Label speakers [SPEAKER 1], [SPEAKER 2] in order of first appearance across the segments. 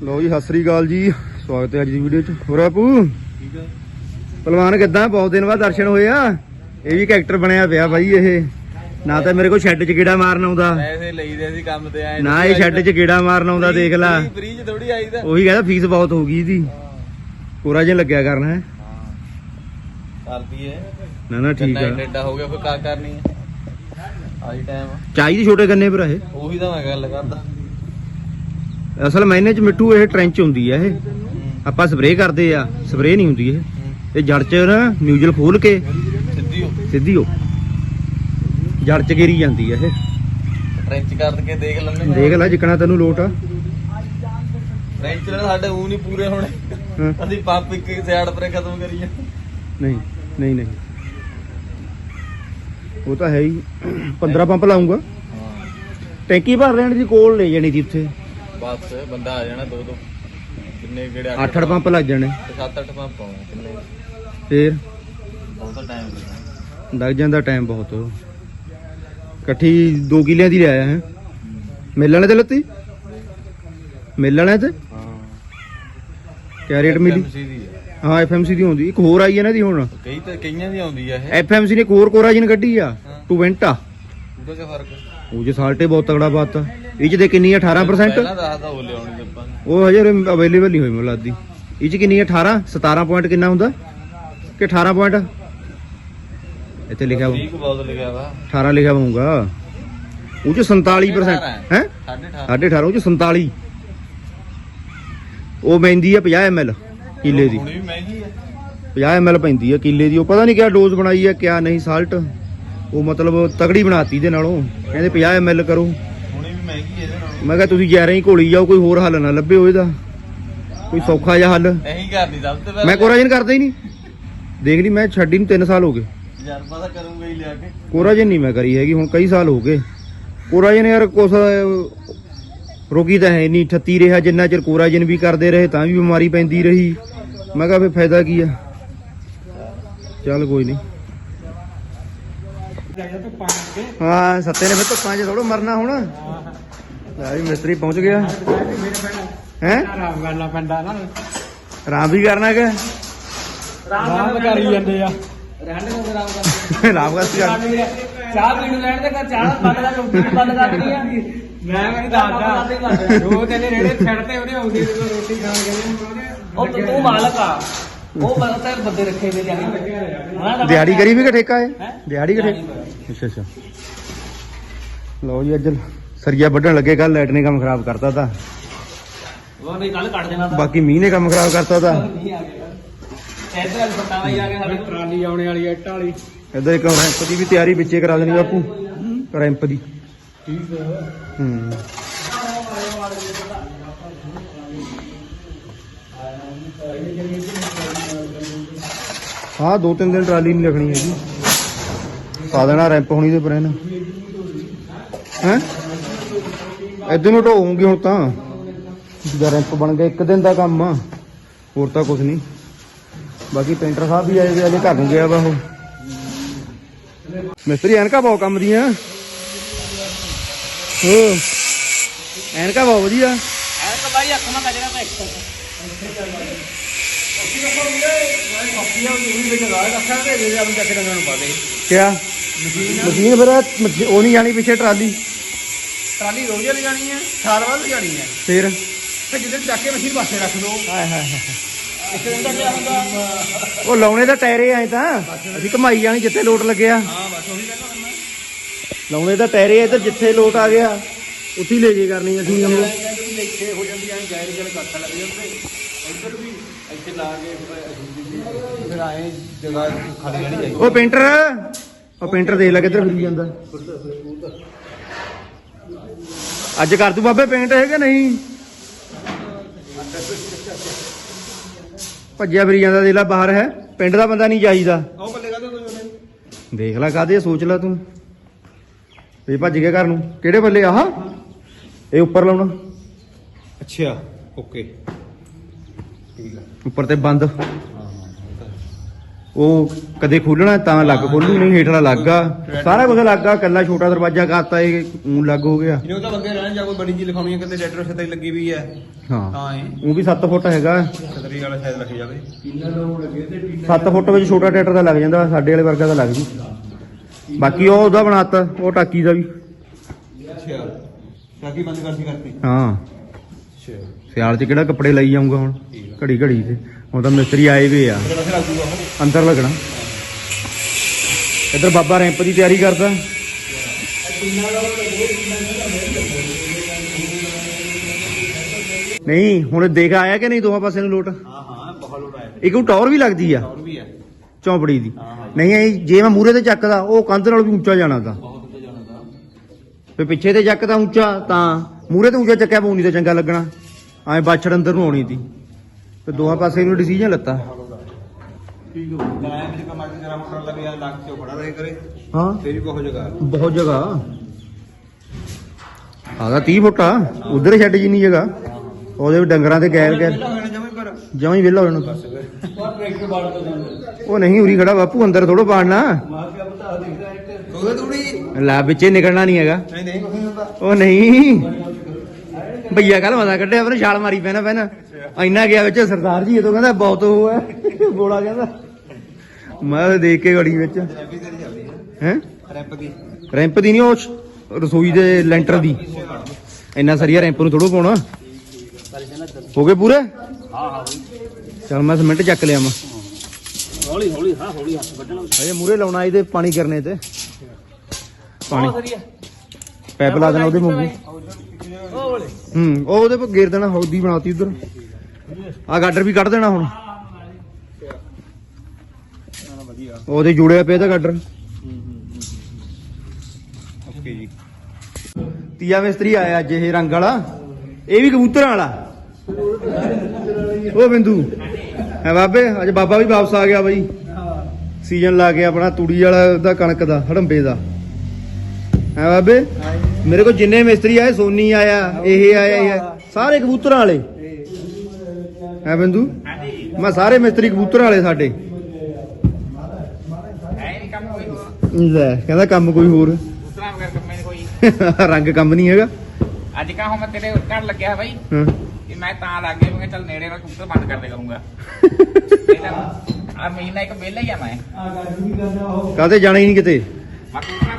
[SPEAKER 1] ਲਓ ਜੀ ਸਤਿ ਸ੍ਰੀ ਅਕਾਲ ਜੀ। ਸਵਾਗਤ ਹੈ ਅੱਜ ਦੀ ਵੀਡੀਓ ਚ। ਹੋਰ ਆਪੂ
[SPEAKER 2] ਠੀਕ ਹੈ
[SPEAKER 1] ਪਹਿਲਵਾਨ ਕਿੱਦਾਂ? ਬਹੁਤ ਦਿਨ ਬਾਅਦ ਦਰਸ਼ਨ ਹੋਏ ਆ। ਇਹ ਵੀ ਕੈਰੈਕਟਰ ਬਣਿਆ ਪਿਆ ਬਾਈ ਇਹ। ਨਾ ਤਾਂ ਮੇਰੇ ਕੋਲ ਸ਼ੈੱਡ 'ਚ ਕੀੜਾ ਮਾਰਨ ਆਉਂਦਾ।
[SPEAKER 2] ਪੈਸੇ ਲਈਦੇ ਸੀ ਕੰਮ ਤੇ ਆਏ
[SPEAKER 1] ਨਾ ਇਹ ਸ਼ੈੱਡ 'ਚ ਕੀੜਾ ਮਾਰਨ ਆਉਂਦਾ ਦੇਖ ਲੈ।
[SPEAKER 2] ਫ੍ਰੀ ਚ ਥੋੜੀ ਆਈਦਾ
[SPEAKER 1] ਉਹੀ ਕਹਿੰਦਾ ਫੀਸ ਬਹੁਤ ਹੋ ਗਈ ਇਹਦੀ। ਕੋਰਾ ਜਿਹਾ ਲੱਗਿਆ ਕਰਨਾ ਹੈ।
[SPEAKER 2] ਕਰਦੀ
[SPEAKER 1] ਨਾ ਨਾ ਠੀਕ
[SPEAKER 2] ਕਿੰਨਾ
[SPEAKER 1] ਆ।
[SPEAKER 2] ਡੱਡਾ ਹੋ ਗਿਆ ਫਿਰ ਕਾ ਕਰਨੀ ਹੈ ਆਹੀ ਟਾਈਮ
[SPEAKER 1] ਚਾਹੀਦੀ ਛੋਟੇ ਗੰਨੇ ਪਰ ਇਹ।
[SPEAKER 2] ਉਹੀ ਤਾਂ ਮੈਂ ਗੱਲ ਕਰਦਾ।
[SPEAKER 1] ਅਸਲ ਮਹੀਨੇ 'ਚ ਮਿੱਟੂ ਇਹ ਟ੍ਰੈਂਚ ਹੁੰਦੀ ਆ ਇਹ। ਆਪਾਂ ਸਪਰੇਅ ਕਰਦੇ ਆ ਸਪਰੇਅ ਨਹੀਂ ਹੁੰਦੀ ਇਹ। ਇਹ ਜੜ 'ਚ ਨਾ ਮਿਊਜ਼ਲ ਖੋਲ ਕੇ
[SPEAKER 2] ਸਿੱਧੀ ਹੋ।
[SPEAKER 1] ਸਿੱਧੀ ਹੋ। ਜੜ 'ਚ ਗੇਰੀ ਜਾਂਦੀ ਆ ਇਹ।
[SPEAKER 2] ਟ੍ਰੈਂਚ ਕਰਕੇ ਦੇਖ ਲੈਂਦੇ
[SPEAKER 1] ਦੇਖ ਲੈ ਜਿੱਕਣਾ ਤੈਨੂੰ ਲੋਟ ਆ।
[SPEAKER 2] ਟ੍ਰੈਂਚ ਨਾਲ ਸਾਡੇ ਉਹ ਨਹੀਂ ਪੂਰੇ ਹੋਣੇ। ਅਸੀਂ ਪੰਪ ਇੱਕ ਸਾਈਡ ਪਰ ਖਤਮ ਕਰੀਏ।
[SPEAKER 1] ਨਹੀਂ ਨਹੀਂ ਨਹੀਂ। ਉਹ ਤਾਂ ਹੈ ਹੀ। 15 ਪੰਪ ਲਾਉਂਗਾ। ਟੈਂਕੀ ਭਰ ਲੈਣ ਦੀ ਕੋਲ ਲੈ ਜਾਣੀ ਸੀ ਉੱਥੇ
[SPEAKER 2] ਬਸ ਬੰਦਾ ਆ ਜਾਣਾ ਦੋ ਦੋ। ਕਿੰਨੇ ਕਿਹੜੇ
[SPEAKER 1] 8-8 ਪੰਪ ਲੱਗ ਜਾਣੇ।
[SPEAKER 2] 7-8 ਪੰਪ ਆਉਣੇ ਕਿੰਨੇ?
[SPEAKER 1] ਫੇਰ?
[SPEAKER 2] ਬਹੁਤ ਟਾਈਮ ਲੱਗਣਾ
[SPEAKER 1] ਲੱਗ ਜਾਂਦਾ ਟਾਈਮ ਬਹੁਤ। ਇਕੱਠੀ 2 ਕਿਲਿਆਂ ਦੀ ਲਿਆਇਆ ਹੈ। ਮਿਲ ਵਾਲੇ ਤੇ ਲੱਤੀ? ਮਿਲ ਵਾਲੇ ਤੇ?
[SPEAKER 2] ਹਾਂ।
[SPEAKER 1] ਕਿਆ ਰੇਟ ਮਿਲੀ?
[SPEAKER 2] FMC ਦੀ ਹੈ।
[SPEAKER 1] ਹਾਂ ਐਫਐਮਸੀ ਦੀ ਹੁੰਦੀ ਇੱਕ ਹੋਰ ਆਈ ਹੈ ਨਾ ਦੀ ਹੁਣ।
[SPEAKER 2] ਕਈ ਤਾਂ ਕਈਆਂ ਦੀ ਆਉਂਦੀ ਆ ਇਹ।
[SPEAKER 1] ਐਫਐਮਸੀ ਨੇ ਕੋਰ ਕੋਰਾਜਨ ਕੱਢੀ ਆ।
[SPEAKER 2] ਹਾਂ।
[SPEAKER 1] ਟੂਵੈਂਟਾ।
[SPEAKER 2] ਉਹਦਾ ਕੀ ਫ਼ਰਕ।
[SPEAKER 1] ਉਹ ਜੇ ਸਾਲਟੇ ਬਹੁਤ ਤਗੜਾ ਬਾਤ ਆ ਇਹ ਚ ਦੇ ਕਿੰਨੀ ਆ 18%
[SPEAKER 2] ਪਹਿਲਾਂ ਦੱਸਦਾ ਉਹ ਲਿਆਉਣੀ ਆਪਾਂ ਨੂੰ।
[SPEAKER 1] ਉਹ ਹਜੇ ਅਵੇਲੇਬਲ ਨਹੀਂ ਹੋਈ ਮੈਨੂੰ ਲੱਗਦੀ। ਇਹ ਚ ਕਿੰਨੀ ਹੈ 18 17 ਪੁਆਇੰਟ ਕਿੰਨਾ ਹੁੰਦਾ? ਕਿ 18 ਪੁਆਇੰਟ ਇੱਥੇ ਲਿਖਿਆ ਹੋਊ,
[SPEAKER 2] ਠੀਕ ਬਹੁਤ ਲਿਖਿਆ ਵਾ।
[SPEAKER 1] 18 ਲਿਖਿਆ ਹੋਊਗਾ। ਉਹ ਚ 47% ਹੈ?
[SPEAKER 2] 18.5
[SPEAKER 1] 18.5 ਉਹ ਚ 47 ਉਹ ਪੈਂਦੀ ਆ 50 ml ਕਿੱਲੇ ਦੀ।
[SPEAKER 2] ਹੁਣੀ ਵੀ ਮਹਿੰਗੀ ਹੈ
[SPEAKER 1] 50 ml ਪੈਂਦੀ ਆ ਕਿੱਲੇ ਦੀ। ਉਹ ਪਤਾ ਨਹੀਂ ਕਿਆ ਡੋਜ਼ ਬਣਾਈ ਆ ਕਿਆ ਨਹੀਂ ਸਾਲਟ ਉਹ ਮਤਲਬ ਤਗੜੀ ਬਣਾਤੀ ਦੇ ਨਾਲੋਂ। ਕਹਿੰਦੇ 50 ml ਕਰੋ।
[SPEAKER 2] ਹੁਣੀ ਵੀ ਮਹਿੰਗੀ ਇਹਦੇ ਨਾਲੋਂ।
[SPEAKER 1] ਮੈਂ ਕਿਹਾ ਤੁਸੀਂ ਜੈਰਾਂ ਹੀ ਘੋਲੀ ਜਾਓ ਕੋਈ ਹੋਰ ਹੱਲ ਨਾ ਲੱਭਿਓ ਇਹਦਾ। ਕੋਈ ਸੌਖਾ ਜਿਹਾ ਹੱਲ।
[SPEAKER 2] ਨਹੀਂ ਕਰਨੀ ਸਭ ਤੋਂ ਪਹਿਲਾਂ
[SPEAKER 1] ਮੈਂ ਕੋਰਾਜਨ ਕਰਦਾ ਹੀ ਨਹੀਂ। ਦੇਖ ਲਈ ਮੈਂ ਛੱਡੀ ਨੂੰ 3 ਸਾਲ ਹੋ ਗਏ।
[SPEAKER 2] ਤਜਰਬਾ ਤਾਂ ਕਰੂੰਗਾ ਹੀ ਲਿਆ ਕੇ।
[SPEAKER 1] ਕੋਰਾਜਨ ਨਹੀਂ ਮੈਂ ਕਰੀ ਹੈਗੀ ਹੁਣ ਕਈ ਸਾਲ ਹੋ ਗਏ। ਕੋਰਾਜਨ ਯਾਰ ਕੁਛ ਰੋਗੀ ਤਾਂ ਹੈ ਨਹੀਂ 38 ਰਿਹਾ ਜਿੰਨਾ ਚਿਰ ਕੋਰਾਜਨ ਵੀ ਕਰਦੇ ਰਹੇ ਤਾਂ ਵੀ ਬਿਮਾਰੀ ਪੈਂਦੀ ਰਹੀ। ਮੈਂ ਕਿਹਾ ਫੇ ਫਾਇਦਾ ਕੀ ਆ? ਚੱਲ ਕੋਈ ਨਹੀਂ। ਹਾਂ ਸੱਤੇ ਨੇ ਫਿਰ ਧੁੱਪਾਂ 'ਚ ਥੋੜਾ ਮਰਨਾ ਹੁਣ। ਲੈ ਵੀ ਮਿਸਤਰੀ ਪਹੁੰਚ ਗਿਆ। ਹੈ?
[SPEAKER 3] ਆਰਾਮ ਕਰਨਾ ਪੈਂਦਾ ਨਾ
[SPEAKER 1] ਆਰਾਮ ਵੀ ਕਰਨਾ ਕਿ?
[SPEAKER 3] ਆਰਾਮ ਕਰੀ ਜਾਂਦੇ ਆ।
[SPEAKER 1] ਆਰਾਮ ਕਰ
[SPEAKER 3] ਚਾਹ ਪੀਣ ਲੈਣ ਦੇ ਕਰ ਚਾਹ ਬੰਦ ਰੋਟੀ ਬੰਦ ਕਰਦੀ ਆ। ਮੈਂ ਵੀ ਦੱਸਦਾ ਰੋਜ਼ ਇਹਨੇ ਰੇੜੇ ਛੱਡਤੇ ਉਹਨੇ ਆਉਂਦੀ ਰੋਟੀ ਖਾਣ ਗਏ
[SPEAKER 4] ਉਹ ਤੂੰ ਮਾਲਕ ਆ। ਉਹ ਬੰਦੇ ਰੱਖੇ
[SPEAKER 1] ਦਿਹਾੜੀ ਕਰੀ ਵੀ ਕਿ ਠੇਕਾ ਹੈ? ਦਿਹਾੜੀ ਕਿ ਠੇਕਾ ਅੱਛਾ ਅੱਛਾ। ਲਓ ਜੀ ਅੱਜ ਸਰੀਆ ਵੱਢਣ ਲੱਗੇ ਕੱਲ ਲਾਈਟ ਨੇ ਕੰਮ ਖਰਾਬ ਕਰਤਾ ਤਾਂ।
[SPEAKER 4] ਉਹ ਨਹੀਂ ਕੱਲ ਕੱਢ ਦੇਣਾ ਤਾਂ।
[SPEAKER 1] ਬਾਕੀ ਮੀਂਹ ਨੇ ਕੰਮ ਖਰਾਬ ਕਰਤਾ ਤਾਂ।
[SPEAKER 4] ਨਹੀਂ ਆ ਗਿਆ। ਇੱਧਰ ਫੱਟਾ ਵਾਈ ਆ ਗਿਆ ਸਾਡੇ ਕੋਲ।
[SPEAKER 3] ਟਰਾਲੀ ਆਉਣੇ ਵਾਲੀ ਇੱਟ ਵਾਲੀ।
[SPEAKER 1] ਇੱਧਰ ਇੱਕ ਰੈਂਪ ਦੀ ਵੀ ਤਿਆਰੀ ਵਿੱਚੇ ਕਰਾ ਦੇਣੀ ਬਾਪੂ। ਰੈਂਪ ਦੀ।
[SPEAKER 3] ਠੀਕ
[SPEAKER 1] ਹੂੰ ਹਾਂ। ਦੋ ਤਿੰਨ ਦਿਨ ਟਰਾਲੀ ਨਹੀਂ ਰੱਖਣੀ ਹੈਗੀ। ਪਾ ਦੇਣਾ ਰੈਂਪ ਹੋਣੀ ਦੇ ਪਰ ਇਹਨਾਂ। ਹੈ? ਇਧਰ ਨੂੰ ਢੋਉਂਗੀ ਹੁਣ ਤਾਂ। ਜਦੋਂ ਰੈਂਪ ਬਣ ਗਿਆ, ਇੱਕ ਦਿਨ ਦਾ ਕੰਮ ਆ। ਹੋਰ ਤਾਂ ਕੁਝ ਨਹੀਂ। ਬਾਕੀ ਪੇਂਟਰ ਸਾਹਿਬ ਵੀ ਆਏ ਵੇ ਅਜੇ ਘਰ ਨੂੰ ਗਿਆ ਵਾ ਉਹ। ਮਿਸਤਰੀ ਐਨਕਾ ਬਹੁਤ ਕੰਮ ਦੀਆਂ। ਹੋ ਐਨਕਾ ਬਹੁਤ ਵਧੀਆ।
[SPEAKER 4] ਐ ਬਾਈ ਅੱਖ ਨਾਲ ਕੱਢਣਾ ਤਾਂ
[SPEAKER 1] ਕਿਆ? ਮਸ਼ੀਨ ਫਿਰ ਮਸ਼ੀ- ਉਹ ਨਹੀਂ ਜਾਣੀ ਪਿੱਛੇ ਟਰਾਲੀ?
[SPEAKER 3] ਟਰਾਲੀ ਰੋਜ਼ ਲੈ ਜਾਣੀ ਹੈ ਸਾਲ ਬਾਅਦ ਜਾਣੀ ਹੈ
[SPEAKER 1] ਫਿਰ?
[SPEAKER 3] ਤੇ ਜਿੱਦਣ ਚੱਕ ਕੇ ਮਸ਼ੀਨ ਪਾਸੇ ਰੱਖ ਦੋ।
[SPEAKER 1] ਹਾਏ ਹਾਏ। ਹਾਏ ਉਹ ਲਾਉਣੇ ਦਾ ਟਾਇਰੇ ਆਏ ਤਾਂ। ਅਸੀਂ ਘਮਾਈ ਜਾਣੀ ਜਿੱਥੇ ਲੋਟ ਲੱਗਿਆ।
[SPEAKER 3] ਹਾਂ ਬਸ ਉਹੀ ਕਹਿੰਦਾ ਮੈਂ
[SPEAKER 1] ਲਾਉਣੇ ਦਾ ਟਾਇਰੇ ਆ ਇੱਧਰ ਜਿੱਥੇ ਲੋਟ ਆ ਗਿਆ। ਉੱਥੇ ਹੀ ਲੈ ਜੇ ਕਰਨੀ ਅਸੀਂ।
[SPEAKER 3] ਇੱਥੇ ਹੋ ਜਾਂਦੀ ਐ ਗੈਰ ਗੈਰ ਕੱਟ ਲੱਗ ਜਾਂਦੇ ਇੱਧਰ ਵੀ ਇੱਥੇ ਲਾ ਕੇ ਫਿਰ ਫਿਰ ਆਏ ਜਗ੍ਹਾ ਖਾਲੀ ਰਹਿਣੀ ਚਾਹੀਦੀ
[SPEAKER 1] ਉਹ ਪੇਂਟਰ ਉਹ ਪੇਂਟਰ ਦੇਖ ਲੈ ਕਿੱਧਰ ਫਿਰੀ ਜਾਂਦਾ। ਅੱਜ ਕਰ ਤੂੰ ਬਾਬੇ ਪੇਂਟ ਹੈ ਕਿ ਨਹੀਂ? ਭੱਜਿਆ ਫਿਰੀ ਜਾਂਦਾ ਦੇਖ ਲੈ ਬਾਹਰ ਹੈ। ਪਿੰਡ ਦਾ ਬੰਦਾ ਨਹੀਂ ਚਾਹੀਦਾ
[SPEAKER 3] ਉਹ ਬੱਲੇ ਕਾਹਦੇ ਕੋਈ ਉਹਨੇ
[SPEAKER 1] ਦੇਖ ਲੈ ਕਾਦੇ ਸੋਚ ਲੈ ਤੂੰ। ਵੀ ਭੱਜ ਗਿਆ ਘਰ ਨੂੰ। ਕਿਹੜੇ ਬੱਲੇ ਆਹ? ਇਹ ਉੱਪਰ ਲਾਉਣਾ।
[SPEAKER 3] ਅੱਛਾ ਓਕੇ।
[SPEAKER 1] ਉੱਪਰ ਤੇ ਬੰਦ। ਉਹ ਕਦੇ ਖੋਲਣਾ ਤਾਂ ਲੱਗ ਖੋਲੂ ਨਹੀਂ ਹੇਠਲਾ ਲੱਗਾ ਸਾਰਾ ਕੁਝ ਲੱਗਾ ਕੱਲਾ ਛੋਟਾ ਦਰਵਾਜ਼ਾ ਕਰਤਾ ਇਹ ਊਂ ਲੱਗ ਹੋ ਗਿਆ।
[SPEAKER 2] ਇਹਨੂੰ ਤਾਂ ਬੰਦੇ ਰਹਿਣ ਜਾਂ ਕੋਈ ਬੜੀ ਜੀ ਲਿਖਾਉਣੀ ਹੈ ਕਿਤੇ ਲੈਟਰ ਛਤੇ ਲੱਗੀ ਵੀ ਹੈ।
[SPEAKER 1] ਹਾਂ
[SPEAKER 2] ਹਾਂ। ਇਹ
[SPEAKER 1] ਉਹ ਵੀ 7 ਫੁੱਟ ਹੈਗਾ।
[SPEAKER 2] ਛਤਰੀ ਵਾਲਾ ਸ਼ਾਇਦ ਲੱਗ ਜਾਵੇ
[SPEAKER 1] 7 ਫੁੱਟ ਵਿੱਚ ਛੋਟਾ ਟਰੈਕਟਰ ਦਾ ਲੱਗ ਜਾਂਦਾ ਸਾਡੇ ਵਾਲੇ ਵਰਗਾ ਦਾ ਲੱਗ ਜੂ। ਬਾਕੀ ਉਹ ਉਹਦਾ ਬਣਾਤਾ ਉਹ ਟਾਕੀ ਦਾ ਵੀ।
[SPEAKER 2] ਅੱਛਾ। ਟਾਕੀ ਬੰਦ ਕਰਤੀ ਕਰਤੀ
[SPEAKER 1] ਹਾਂ।
[SPEAKER 2] ਅੱਛਾ।
[SPEAKER 1] ਸਿਆਲ 'ਚ ਕਿਹੜਾ ਕੱਪੜੇ ਲਈ ਜਾਊਂਗਾ ਹੁਣ? ਘੜੀ ਘੜੀ ਤੇ। ਹੁਣ ਤਾਂ ਮਿਸਤਰੀ ਆਏ ਵੇ ਆ। ਅੰਦਰ ਲੱਗਣਾ। ਇੱਧਰ ਬਾਬਾ ਰੈਂਪ ਦੀ ਤਿਆਰੀ ਕਰਦਾ। ਨਹੀਂ ਹੁਣ ਦੇਖ ਆਇਆ ਕਿ ਨਹੀਂ ਦੋਹਾਂ ਪਾਸੇ ਨੂੰ ਲੋਟ?
[SPEAKER 2] ਹਾਂ ਹਾਂ ਬਹੁਤ ਲੋਟ ਆਇਆ
[SPEAKER 1] ਇੱਕ ਉਹ ਟੌਰ ਵੀ ਲੱਗਦੀ ਆ।
[SPEAKER 2] ਹੋਰ ਵੀ ਹੈ
[SPEAKER 1] ਚੌਂਪੜੀ ਦੀ। ਨਹੀਂ ਜੇ ਮੈਂ ਮੂਰੇ ਤੇ ਚੱਕਦਾ ਉਹ ਕੰਧ ਨਾਲ ਵੀ ਉੱਚਾ ਜਾਣਾ ਤਾਂ।
[SPEAKER 2] ਤੇ
[SPEAKER 1] ਪਿੱਛੇ ਤੇ ਚੱਕਦਾ ਉੱਚਾ ਤਾਂ ਮੂਰੇ ਤੇ ਉੱਚਾ ਚੱਕਿਆ ਨਹੀਂ ਤਾਂ ਚੰਗਾ ਲੱਗਣਾ। ਐ ਬਾਛੜ ਅੰਦਰ ਨੂੰ ਆਉਣੀ ਤੀ ਤੇ ਦੋਹਾਂ ਪਾਸੇ ਨੂੰ ਡਿਸੀਜਨ ਲੱਤਾ।
[SPEAKER 2] ਠੀਕ ਹੋ ਗਿਆ ਮੈਂ ਕੰਮ ਅੱਜ ਜਰਾ ਮੋਟਰ ਲੱਗਿਆ ਲੱਗ ਕੇ ਖੜਾ ਰਹੇ ਕਰੇ।
[SPEAKER 1] ਹਾਂ।
[SPEAKER 2] ਫੇਰ ਵੀ ਬਹੁਤ ਜਗ੍ਹਾ
[SPEAKER 1] ਬਹੁਤ ਜਗ੍ਹਾ। ਆਦਾ 30 ਫੁੱਟ ਆ। ਉਧਰ ਛੱਡ ਜਿੰਨੀ ਜਗ੍ਹਾ। ਉਹਦੇ ਵੀ ਡੰਗਰਾਂ ਤੇ ਗੈਰ ਗੈਰ।
[SPEAKER 2] ਜਮੇ
[SPEAKER 1] ਹੀ ਵਿਹਲਾ ਹੋ ਜਾਣਾ
[SPEAKER 3] ਤੋਂ
[SPEAKER 1] ਉਹ ਨਹੀਂ ਉਰੀ ਖੜਾ ਬਾਪੂ ਅੰਦਰ ਥੋੜੋ ਪਾੜਨਾ
[SPEAKER 3] ਮਾਰ ਕੇ ਬਤਾ ਦੇਖਦਾ ਇੱਕ।
[SPEAKER 2] ਥੋੜੀ
[SPEAKER 1] ਲੈ ਵਿੱਚੇ ਨਿਕਲਣਾ ਨਹੀਂ ਹੈਗਾ।
[SPEAKER 2] ਨਹੀਂ ਨਹੀਂ ਕੁਝ ਨਹੀਂ ਹੁੰਦਾ।
[SPEAKER 1] ਉਹ ਨਹੀਂ। ਭਈਆ ਕੱਲ ਮਜ਼ਾ ਕੱਢਿਆ ਪਰ ਛਾਲ ਮਾਰੀ ਪੈਣਾ ਪੈਣਾ। ਇੰਨਾ ਗਿਆ ਵਿੱਚ ਸਰਦਾਰ ਜੀ ਇਹ ਤੋਂ ਕਹਿੰਦਾ ਬਹੁਤ ਉਹ ਹੈ। ਬੋਲਾ ਕਹਿੰਦਾ। ਮੈਂ ਦੇਖ ਕੇ ਗੜੀ ਵਿੱਚ।
[SPEAKER 2] ਹੈ ਰੈਪ ਦੀ
[SPEAKER 1] ਰੈਂਪ ਦੀ ਨਹੀਂ ਉਹ ਰਸੋਈ ਦੇ ਲੈਂਟਰ ਦੀ। ਇੰਨਾ ਸਰੀਆ ਰੈਂਪ ਨੂੰ ਥੋੜੋ ਪਾਉਣਾ। ਹੋ ਗਏ ਪੂਰੇ?
[SPEAKER 3] ਹਾਂ ਹਾਂ
[SPEAKER 1] ਚਲ ਮੈਂ ਸਿਮੈਂਟ ਚੱਕ ਲਿਆ ਮੈਂ।
[SPEAKER 3] ਹੌਲੀ ਹੌਲੀ ਹਾਂ ਹੌਲੀ ਹੱਥ ਵੱਢਣਾ।
[SPEAKER 1] ਅਜੇ ਮੂਰੇ ਲਾਉਣਾ ਇਹਦੇ ਪਾਣੀ ਕਰਨੇ ਤੇ। ਪਾਣੀ।
[SPEAKER 3] ਸਰੀਆ
[SPEAKER 1] ਪੈਪ ਲਾ ਦੇਣਾ ਉਹਦੇ ਮੂੰਹ
[SPEAKER 3] ਉਹ ਵਾਲੇ।
[SPEAKER 1] ਹੂੰ ਉਹ ਉਹਦੇ ਪਰ ਗੇਰ ਦੇਣਾ ਹੌਦੀ ਬਣਾਤੀ ਉਧਰ। ਆ ਗਾਡਰ ਵੀ ਕੱਢ ਦੇਣਾ ਹੁਣ। ਉਹਦੇ ਜੁੜਿਆ ਪਿਆ ਤਾਂ ਗਾਡਰ।
[SPEAKER 2] ਓਕੇ ਜੀ।
[SPEAKER 1] ਤੀਆ ਮਿਸਤਰੀ ਆਇਆ ਅੱਜ ਇਹ ਰੰਗ ਵਾਲਾ। ਇਹ ਵੀ ਕਬੂਤਰਾਂ ਵਾਲਾ। ਉਹ ਬਿੰਦੂ। ਹੈ ਬਾਬੇ ਅੱਜ ਬਾਬਾ ਵੀ ਵਾਪਸ ਆ ਗਿਆ ਬਾਈ। ਸੀਜ਼ਨ ਲਾ ਕੇ ਆਪਣਾ ਤੂੜੀ ਵਾਲਾ ਦਾ ਕਣਕ ਦਾ ਹੜੰਬੇ ਦਾ। ਹੈ ਬਾਬੇ? ਮੇਰੇ ਕੋਲ ਜਿੰਨੇ ਮਿਸਤਰੀ ਆਏ ਸੋਨੀ ਆਇਆ ਇਹ ਆਇਆ ਇਹ ਆਇਆ, ਸਾਰੇ ਕਬੂਤਰਾਂ ਵਾਲੇ। ਹੈ ਬਿੰਦੂ? ਮੈਂ ਸਾਰੇ ਮਿਸਤਰੀ ਕਬੂਤਰਾਂ ਵਾਲੇ ਸਾਡੇ। ਲੈ ਕਹਿੰਦਾ ਕੰਮ ਕੋਈ ਹੋਰ। ਰੰਗ ਕੰਮ ਨਹੀਂ ਹੈਗਾ।
[SPEAKER 2] ਅੱਜ ਕਾ ਮੈਂ ਤੇਰੇ ਘਰ ਲੱਗਿਆ ਬਾਈ
[SPEAKER 1] ਹਾਂ।
[SPEAKER 2] ਕਿ ਮੈਂ ਤਾਂ ਲੱਗ ਗਿਆ ਮੈਂ ਚੱਲ ਨੇੜੇ ਦਾ ਕੰਪਿਊਟਰ ਬੰਦ ਕਰ ਦੇ ਕਰੂੰਗਾ ਆ ਮਹੀਨਾ ਇੱਕ ਵਿਹਲਾ ਹੀ ਆ ਮੈਂ
[SPEAKER 1] ਕਾਹਤੇ ਜਾਣਾ ਹੀ ਨਹੀਂ ਕਿਤੇ?
[SPEAKER 2] ਮੈਂ ਕੰਪਿਊਟਰ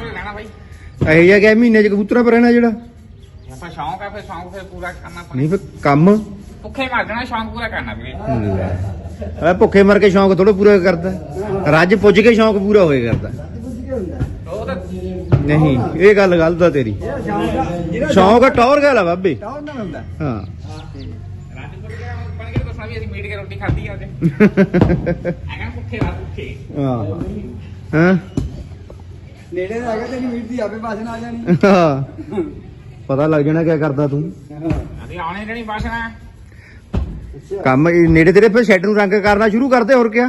[SPEAKER 1] ਇਹੋ ਜਿਹਾ ਕਿ ਮਹੀਨੇ ਚ ਕਬੂਤਰਾਂ ਪਰ ਰਹਿਣਾ ਜਿਹੜਾ।
[SPEAKER 2] ਆਪਾਂ ਸ਼ੌਂਕ ਆ ਫਿਰ ਸ਼ੌਂਕ ਫਿਰ ਪੂਰਾ ਕਰਨਾ ਪੈਣਾ
[SPEAKER 1] ਨਹੀਂ ਫਿਰ ਕੰਮ।
[SPEAKER 2] ਭੁੱਖੇ ਮਰ ਜਾਣਾ ਸ਼ੌਂਕ ਪੂਰਾ ਕਰਨਾ ਵੀਰੇ।
[SPEAKER 1] ਆ ਭੁੱਖੇ ਮਰ ਕੇ ਸ਼ੌਂਕ ਥੋੜਾ ਪੂਰਾ ਕਰਦਾ। ਰੱਜ ਪੁੱਜ ਕੇ ਸ਼ੌਂਕ ਪੂਰਾ ਹੋਏ ਕਰਦਾ।
[SPEAKER 2] ਉਹ ਤਾਂ
[SPEAKER 1] ਨਹੀਂ ਇਹ ਗੱਲ ਗਲਤ ਆ ਤੇਰੀ। ਸ਼ੌਂਕ ਟੌਰ ਗੱਲ ਆ ਬਾਬੇ।
[SPEAKER 3] ਟਾਉਨ ਨਾ ਹੁੰਦਾ।
[SPEAKER 1] ਹਾਂ।
[SPEAKER 2] ਰਾਤੀ ਪੁੱਟ ਕੇ ਬਣ ਕੇ ਦੱਸਣਾ ਵੀ ਅਸੀਂ ਮੀਟ ਕੇ ਰੋਟੀ ਖਾਧੀ ਆ ਅੱਜ। ਐਂ ਭੁੱਖੇ ਆ ਭੁੱਖੇ।
[SPEAKER 1] ਹਾਂ। ਹਾਂ?
[SPEAKER 3] ਨੇੜੇ ਦਾ ਹੈਗਾ ਤੇਰੀ ਮੀਟ ਦੀ ਆਪੇ ਪਾਸੇ ਨਾਲ ਆ ਜਾਣੀ।
[SPEAKER 1] ਹਾਂ। ਪਤਾ ਲੱਗ ਜਾਣਾ ਕਿਆ ਕਰਦਾ ਤੂੰ।
[SPEAKER 2] ਅਸੀਂ ਆਉਣੇ
[SPEAKER 1] ਕੰਮ ਇਹ ਨੇੜੇ ਤੇਰੇ ਫਿਰ ਸ਼ੈੱਡ ਨੂੰ ਰੰਗ ਕਰਨਾ ਸ਼ੁਰੂ ਕਰਦੇ ਹੋਰ ਕਿਆ?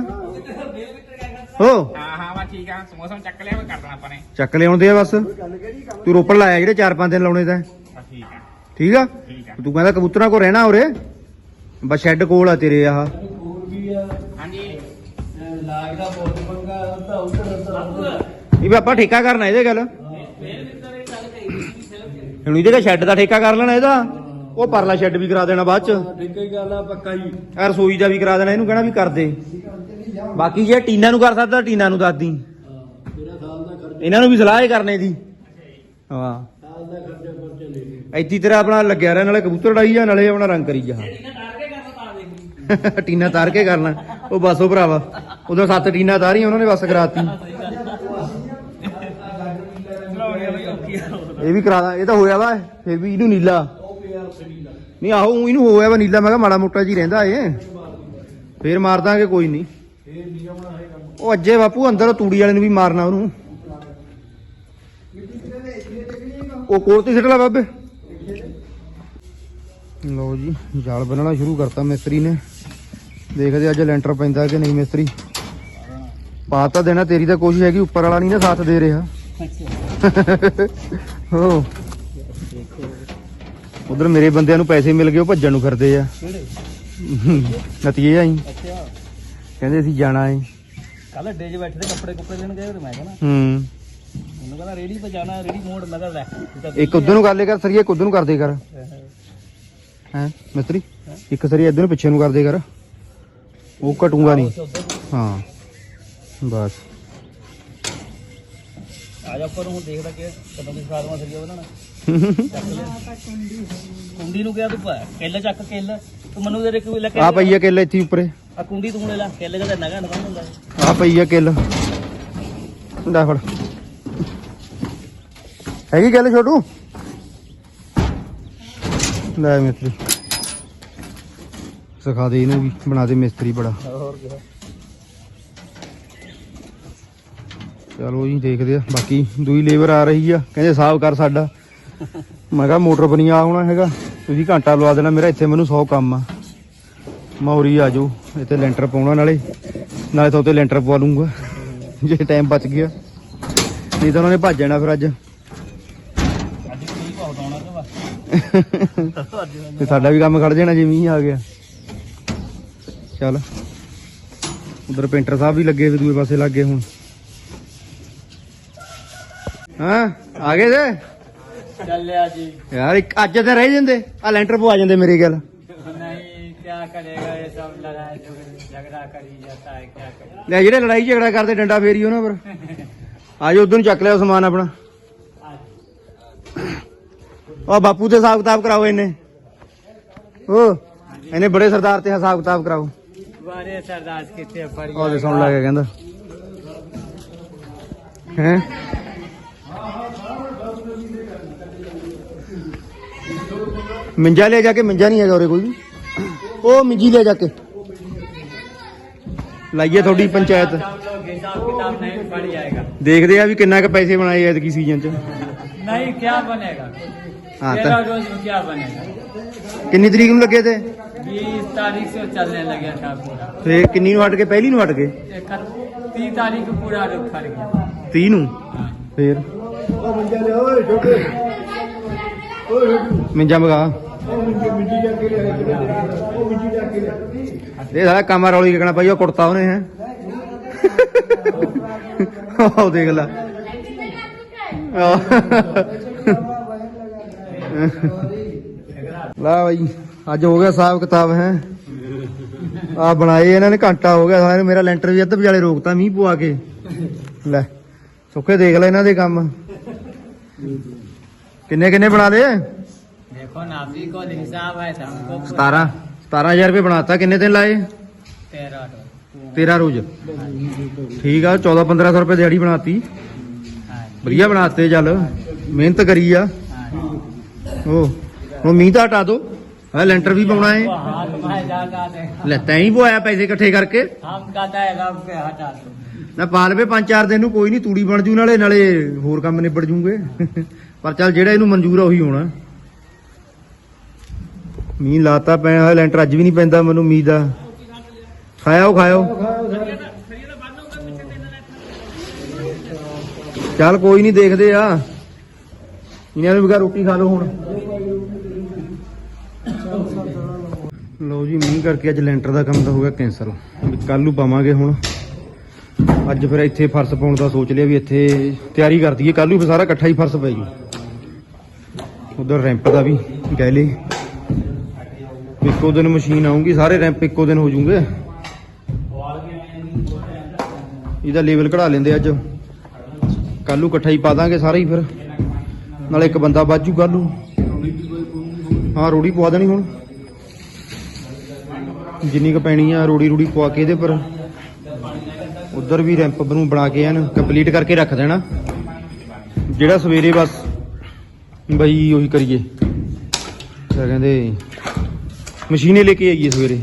[SPEAKER 1] ਹੋ।
[SPEAKER 2] ਹਾਂ ਹਾਂ ਵਾ ਠੀਕ ਆ ਸਮੋਸਾ ਚੱਕ ਲਿਆ ਵੀ ਕਰ ਦੇਣਾ ਆਪਾਂ ਨੇ।
[SPEAKER 1] ਚੱਕ ਲਿਆਉਂਦੇ ਆ ਬਸ। ਤੂੰ ਰੋਪੜ ਲਾਇਆ ਜਿਹੜੇ 4-5 ਦਿਨ ਲਾਉਣੇ ਤਾਂ।
[SPEAKER 2] ਬਸ ਠੀਕ ਆ।
[SPEAKER 1] ਠੀਕ ਆ?
[SPEAKER 2] ਠੀਕ ਆ।
[SPEAKER 1] ਤੂੰ ਕਹਿੰਦਾ ਕਬੂਤਰਾਂ ਕੋ ਰਹਿਣਾ ਉਰੇ। ਬਸ ਸ਼ੈੱਡ ਕੋਲ ਆ ਤੇਰੇ ਆਹ। ਇਹ ਵੀ ਆਪਾਂ ਠੇਕਾ ਕਰਨਾ ਇਹਦੇ ਗੱਲ। ਹੁਣ ਇਹਦੇ ਦਾ ਸ਼ੈੱਡ ਦਾ ਠੇਕਾ ਕਰ ਲੈਣਾ ਇਹਦਾ। ਉਹ ਪਰਲਾ ਸ਼ੈੱਡ ਵੀ ਕਰਾ ਦੇਣਾ ਬਾਅਦ ਚ।
[SPEAKER 3] ਠੀਕ ਹੀ ਗੱਲ ਆ ਪੱਕਾ ਜੀ।
[SPEAKER 1] ਆ ਰਸੋਈ ਦਾ ਵੀ ਕਰਾ ਦੇਣਾ ਇਹਨੂੰ ਕਹਿਣਾ ਵੀ ਕਰ ਦੇ। ਬਾਕੀ ਜੇ ਟੀਨਾ ਨੂੰ ਕਰ ਸਕਦਾ ਟੀਨਾ ਨੂੰ ਦੱਸ ਦੀ।
[SPEAKER 3] ਤੇਰਾ
[SPEAKER 1] ਇਹਨਾਂ ਨੂੰ ਵੀ ਸਲਾਹ ਹੀ ਕਰਨੇ ਦੀ। ਹਾਂ। ਐਤੀ ਤੇਰਾ ਆਪਣਾ ਲੱਗਿਆ ਰਹਿ ਨਾਲੇ ਕਬੂਤਰ ਡਾਈ ਜਾ ਨਾਲੇ ਆਪਣਾ ਰੰਗ ਕਰੀ ਜਾ। ਟੀਨਾ ਤਾਰ ਕੇ ਕਰਨਾ ਉਹ ਬਸ ਉਹ ਭਰਾਵਾ। ਉਦੋਂ ਸੱਤ ਟੀਨਾ ਤਾਰੀਆਂ ਉਹਨਾਂ ਨੇ ਬਸ ਕਰਾਤੀ। ਇਹ ਵੀ ਕਰਾ ਦਾਂ ਇਹ ਤਾਂ ਹੋਇਆ ਵਾ, ਫਿਰ ਵੀ ਇਹਨੂੰ ਨੀਲਾ। ਨਹੀਂ, ਆਹੋ ਊਂ ਇਹਨੂੰ ਹੋਇਆ ਵਾ ਨੀਲਾ, ਮੈਂ ਕਿਹਾ ਮਾੜਾ ਮੋਟਾ ਜੀ ਰਹਿੰਦਾ ਏ ਫੇਰ ਮਾਰ ਦਾਂਗੇ, ਕੋਈ ਨਹੀਂ। ਉਹ ਅੱਜੇ ਬਾਪੂ ਅੰਦਰ, ਤੂੜੀ ਵਾਲੇ ਨੂੰ ਵੀ ਮਾਰਨਾ ਉਹਨੂੰ। ਉਹ ਕੋਲ ਤੇ ਸਿੱਟ ਲਾ ਬਾਬੇ। ਲਓ ਜੀ, ਜਾਲ ਬੰਨਣਾ ਸ਼ੁਰੂ ਕਰਤਾ ਮਿਸਤਰੀ ਨੇ। ਦੇਖਦੇ ਅੱਜ ਲੈਂਟਰ ਪੈਂਦਾ ਕਿ ਨਹੀਂ ਮਿਸਤਰੀ। ਪਾ ਤਾਂ ਦੇਣਾ, ਤੇਰੀ ਤਾਂ ਕੋਸ਼ਿਸ਼ ਹੈਗੀ, ਉੱਪਰ ਵਾਲਾ ਨਹੀਂ ਨਾ ਸਾਥ ਦੇ ਰਿਹਾ। ਹੋ। ਉਧਰ ਮੇਰੇ ਬੰਦਿਆਂ ਨੂੰ ਪੈਸੇ ਮਿਲ ਗਏ ਉਹ ਭੱਜਣ ਨੂੰ ਫਿਰਦੇ ਆ। ਨਤੀਏ ਆਈ। ਕਹਿੰਦੇ ਅਸੀਂ ਜਾਣਾ ਏ।
[SPEAKER 4] ਕੱਲ ਅੱਡੇ 'ਚ ਬੈਠੇ ਤੇ ਕੱਪੜੇ ਕੁੱਪੜੇ ਲੈਣ ਗਏ ਤੇ ਮੈਂ ਕਹਿੰਦਾ
[SPEAKER 1] ਹੂੰ।
[SPEAKER 4] ਉਹਨੂੰ ਕਹਿੰਦਾ ਰੇੜੀ 'ਤੇ ਜਾਣਾ ਰੇੜੀ ਮੋੜ। ਮੈਂ ਲੈ
[SPEAKER 1] ਇੱਕ ਉਧਰ ਨੂੰ ਕਰ ਲੈ ਕਰ ਸਰੀਏ ਇੱਕ ਉਧਰ ਨੂੰ ਕਰ ਦੇ ਕਰ। ਹੈ। ਮਿਸਤਰੀ? ਇੱਕ ਸਰੀਆ ਇਧਰ ਨੂੰ ਪਿੱਛੇ ਨੂੰ ਕਰ ਦੇ ਕਰ। ਉਹ ਘਟੂਗਾ ਨਹੀਂ। ਹਾਂ। ਬਸ।
[SPEAKER 4] ਆ ਜਾ ਉੱਪਰ ਨੂੰ ਹੁਣ ਦੇਖਦਾ ਕਿ ਕਦੋਂ ਦੀ ਸਾਲਵਾ ਸਰੀਆ ਬਣਾਣਾ ਚੱਕ ਲੈ ਕੁੰਡੀ ਨੂੰ ਕਿਹਾ ਤੂੰ ਪਾ ਕਿੱਲ ਚੱਕ ਕਿੱਲ। ਤੂੰ ਮੈਨੂੰ ਦੇ ਇੱਕ ਲੈ
[SPEAKER 1] ਆ ਪਈ ਆ ਕਿੱਲ ਇੱਥੇ ਉੱਪਰੇ।
[SPEAKER 4] ਆ ਕੁੰਡੀ ਤੂੰ ਲੈ ਲੈ ਕਿੱਲ ਦਾ ਨਗਾ ਨਗਾ ਹੁੰਦਾ।
[SPEAKER 1] ਆ ਪਈ ਆ ਕਿੱਲ। ਲੈ ਫੜ। ਹੈਗੀ ਕਿੱਲ ਛੋਟੂ? ਲੈ ਮਿਸਤਰੀ। ਸਿਖਾ ਦੇ ਇਹਨੂੰ ਵੀ ਬਣਾ ਦੇ ਮਿਸਤਰੀ ਬੜਾ।
[SPEAKER 4] ਹੋਰ ਕੀ
[SPEAKER 1] ਚਲੋ ਜੀ, ਦੇਖਦੇ ਆ। ਬਾਕੀ ਦੂਈ ਲੇਬਰ ਆ ਰਹੀ ਆ। ਕਹਿੰਦੇ ਸਾਫ਼ ਕਰ ਸਾਡਾ। ਮੈਂ ਕਿਹਾ ਮੋਟਰ ਬਣੀ ਆ ਹੋਣਾ ਹੈਗਾ। ਤੁਸੀਂ ਘੰਟਾ ਲਵਾ ਦੇਣਾ। ਮੇਰਾ ਇੱਥੇ ਮੈਨੂੰ 100 ਕੰਮ ਆ। ਮੌਰੀ ਆ ਜਾਓ। ਇੱਥੇ ਲੈਂਟਰ ਪਾਉਣਾ ਨਾਲੇ। ਨਾਲੇ ਤਾਂ ਉੱਤੇ ਲੈਂਟਰ ਪਵਾ ਲੂੰਗਾ ਜੇ ਟਾਈਮ ਬਚ ਗਿਆ। ਨਹੀਂ ਤਾਂ ਉਹਨਾਂ ਨੇ ਭੱਜ ਜਾਣਾ ਫਿਰ
[SPEAKER 4] ਅੱਜ।
[SPEAKER 1] ਤੇ ਸਾਡਾ ਵੀ ਕੰਮ ਖੜ ਜਾਣਾ ਜੇ ਮੀਂਹ ਆ ਗਿਆ। ਚੱਲ। ਉਧਰ ਪੇਂਟਰ ਸਾਹਿਬ ਵੀ ਲੱਗੇ ਵੀ ਦੂਏ ਪਾਸੇ ਲੱਗੇ ਹੁਣ। ਹਾਂ ਆ ਗਏ ਜੇ
[SPEAKER 4] ਚੱਲਿਆ ਜੀ
[SPEAKER 1] ਯਾਰ ਇੱਕ ਅੱਜ ਤੇ ਰਹਿ ਜਾਂਦੇ ਆ ਲੈਂਟਰ ਪਵਾ ਜਾਂਦੇ ਮੇਰੇ ਗੱਲ
[SPEAKER 4] नहीं क्या करेगा ये सब लड़ाई झगड़ा करी जाता है क्या करेगा
[SPEAKER 1] ਲੈ ਜਿਹੜੇ ਲੜਾਈ ਝਗੜਾ ਕਰਦੇ ਡੰਡਾ ਫੇਰੀ ਉਹਨਾਂ ਪਰ ਆਜੋ ਉਧਰ ਨੂੰ ਚੱਕ ਲਿਆ ਸਮਾਨ ਆਪਣਾ ਉਹ ਬਾਪੂ ਤੇ ਹਿਸਾਬ ਕਿਤਾਬ ਕਰਾਓ ਇਹਨੇ ਉਹ ਇਹਨੇ ਬੜੇ ਸਰਦਾਰ ਤੇ ਹਿਸਾਬ ਕਿਤਾਬ ਕਰਾਓ
[SPEAKER 4] बड़े सरदार कितने
[SPEAKER 1] ਉਹ ਦੇ ਸੁਣ ਲੱਗਾ ਕਹਿੰਦਾ ਹੈ ਮਿੰਜਾ ਲੈ ਜਾ ਕੇ ਮਿੰਜਾ ਨਹੀਂ ਹੈਗਾ ਉਰੇ ਕੋਈ ਵੀ ਉਹ ਮਿੰਜੀ ਲੈ ਜਾ ਕੇ ਲਾਈਏ ਤੁਹਾਡੀ ਪੰਚਾਇਤ
[SPEAKER 4] हम लोग हिसाब किताब नहीं पड़ जाएगा
[SPEAKER 1] ਦੇਖਦੇ ਆ ਵੀ ਕਿੰਨਾ ਕੁ ਪੈਸੇ ਬਣਾਏ ਐਤਕੀ ਸੀਜ਼ਨ ਚ
[SPEAKER 4] नहीं क्या बनेगा
[SPEAKER 1] ਹਾਂ
[SPEAKER 4] तेरह
[SPEAKER 1] ਤਾਂ
[SPEAKER 4] रोज में क्या बनेगा
[SPEAKER 1] ਕਿੰਨੀ ਤਰੀਕ ਨੂੰ ਲੱਗੇ ਤੇ
[SPEAKER 4] बीस तारीख से चलने लगे था पूरा
[SPEAKER 1] ਫੇਰ ਕਿੰਨੀ ਨੂੰ ਹਟ ਕੇ ਪਹਿਲੀ ਨੂੰ ਹਟ ਗਏ
[SPEAKER 4] तीस तारीख को पूरा रुक कर गया
[SPEAKER 1] 30 ਨੂੰ ਫੇਰ ਮਿੰਜਾ ਮਗਾ ਇਹ ਸਾਰਾ ਕੰਮ ਰੌਲੀ ਕਿਕਣਾ ਪਾਈ ਉਹ ਕੁੜਤਾ ਉਹਨੇ, ਹੈ? ਉਹ ਦੇਖ ਲੈ। ਲਾ ਬਾਈ, ਅੱਜ ਹੋ ਗਿਆ ਹਿਸਾਬ ਕਿਤਾਬ, ਹੈ? ਆ ਬਣਾਏ ਇਹਨਾਂ ਨੇ, ਘੰਟਾ ਹੋ ਗਿਆ ਸਾਰੇ ਮੇਰਾ ਲੈਂਟਰ ਵੀ ਅੱਧ ਵਿਚਾਲੇ ਰੋਕਤਾ ਮੀਂਹ ਪਵਾ ਕੇ। ਲੈ ਸੁੱਕੇ ਦੇਖ ਲੈ ਇਹਨਾਂ ਦੇ ਕੰਮ। ਕਿੰਨੇ ਕਿੰਨੇ ਬਣਾ ਲਏ?
[SPEAKER 4] देखो ना अभी को हिसाब है था हमको
[SPEAKER 1] 17 17000 ਰੁਪਏ ਬਣਾਤਾ ਕਿੰਨੇ ਦਿਨ ਲਾਏ
[SPEAKER 4] तेरह रोज
[SPEAKER 1] 13 ਰੋਜ਼ ਠੀਕ ਆ 14 1500 ਰੁਪਏ ਦਿਹਾੜੀ ਬਣਾਤੀ
[SPEAKER 4] हाँ
[SPEAKER 1] ਵਧੀਆ ਬਣਾਤੇ ਚੱਲ ਮਿਹਨਤ ਕਰੀ ਆ
[SPEAKER 4] हाँ
[SPEAKER 1] ਉਹ ਹੁਣ ਮੀਂਹ ਤਾਂ ਹਟਾ ਦੋ ਆ ਲੈਂਟਰ ਵੀ ਪਾਉਣਾ
[SPEAKER 4] वो
[SPEAKER 1] ਏ
[SPEAKER 4] हाथ में जाता देगा
[SPEAKER 1] ਲੈ ਤੈਂ ਹੀ ਪਵਾਇਆ ਪੈਸੇ ਇਕੱਠੇ ਕਰਕੇ
[SPEAKER 4] हम कहता है रब के हटा दो
[SPEAKER 1] ਨਾ ਪਾ ਲਵੇ ਪੰਜ ਚਾਰ ਦਿਨ ਨੂੰ ਕੋਈ ਨਹੀਂ ਤੂੜੀ ਬਣ ਜੂ ਨਾਲੇ ਨਾਲੇ ਹੋਰ ਕੰਮ ਨਿਬੜ ਜੂਗੇ ਪਰ ਚੱਲ ਜਿਹੜਾ ਇਹਨੂੰ ਮਨਜ਼ੂਰ ਆ ਉਹੀ ਹੋਣਾ ਮੀਂਹ ਲਾਤਾ ਪੈਣਾ ਹੋਇਆ ਲੈਂਟਰ ਅੱਜ ਵੀ ਨਹੀਂ ਪੈਂਦਾ ਮੈਨੂੰ ਮੀਂਹ ਦਾ ਖਾਇਓ ਖਾਇਓ। ਚੱਲ ਕੋਈ ਨਹੀਂ ਦੇਖਦੇ ਆ। ਇਹਨਾਂ ਨੂੰ ਵੀ ਕਹ ਰੋਟੀ ਖਾ ਲਓ ਹੁਣ। ਲਓ ਜੀ, ਮੀਂਹ ਕਰਕੇ ਅੱਜ ਲੈਂਟਰ ਦਾ ਕੰਮ ਤਾਂ ਹੋ ਗਿਆ ਕੈਂਸਲ ਕੱਲ ਨੂੰ ਪਾਵਾਂਗੇ ਹੁਣ। ਅੱਜ ਫਿਰ ਇੱਥੇ ਫਰਸ਼ ਪਾਉਣ ਦਾ ਸੋਚ ਲਿਆ ਵੀ ਇੱਥੇ ਤਿਆਰੀ ਕਰ ਦਈਏ। ਕੱਲ ਨੂੰ ਫਿਰ ਸਾਰਾ ਇਕੱਠਾ ਹੀ ਫਰਸ਼ ਪੈ ਜੂ। ਉਧਰ ਰੈਂਪ ਦਾ ਵੀ, ਕਹਿ ਲਈ ਇੱਕੋ ਦਿਨ ਮਸ਼ੀਨ ਆਉਂਗੀ ਸਾਰੇ ਰੈਂਪ ਇੱਕੋ ਦਿਨ ਹੋ ਜੂਗੇ। ਇਹਦਾ ਲੈਵਲ ਕਢਾ ਲੈਂਦੇ ਅੱਜ। ਕੱਲੂ ਇਕੱਠਾ ਹੀ ਪਾ ਦਾਂਗੇ ਸਾਰੇ ਹੀ ਫਿਰ। ਨਾਲੇ ਇੱਕ ਬੰਦਾ ਬਾਜੂ ਕੱਲ ਨੂੰ। ਹਾਂ, ਰੋੜੀ ਪਵਾ ਦੇਣੀ ਹੁਣ। ਜਿੰਨੀ ਕ ਪੈਣੀ ਆ, ਰੋੜੀ ਰੂੜੀ ਪਵਾ ਕੇ ਇਹਦੇ ਪਰ। ਉਧਰ ਵੀ ਰੈਂਪ ਨੂੰ ਬਣਾ ਕੇ ਐਨ ਕੰਪਲੀਟ ਕਰਕੇ ਰੱਖ ਦੇਣਾ। ਜਿਹੜਾ ਸਵੇਰੇ ਬਸ, ਬਈ ਉਹੀ ਕਰੀਏ। ਕਿਆ ਕਹਿੰਦੇ? ਮਸ਼ੀਨੇ ਲੈ ਕੇ ਆਈਏ ਸਵੇਰੇ।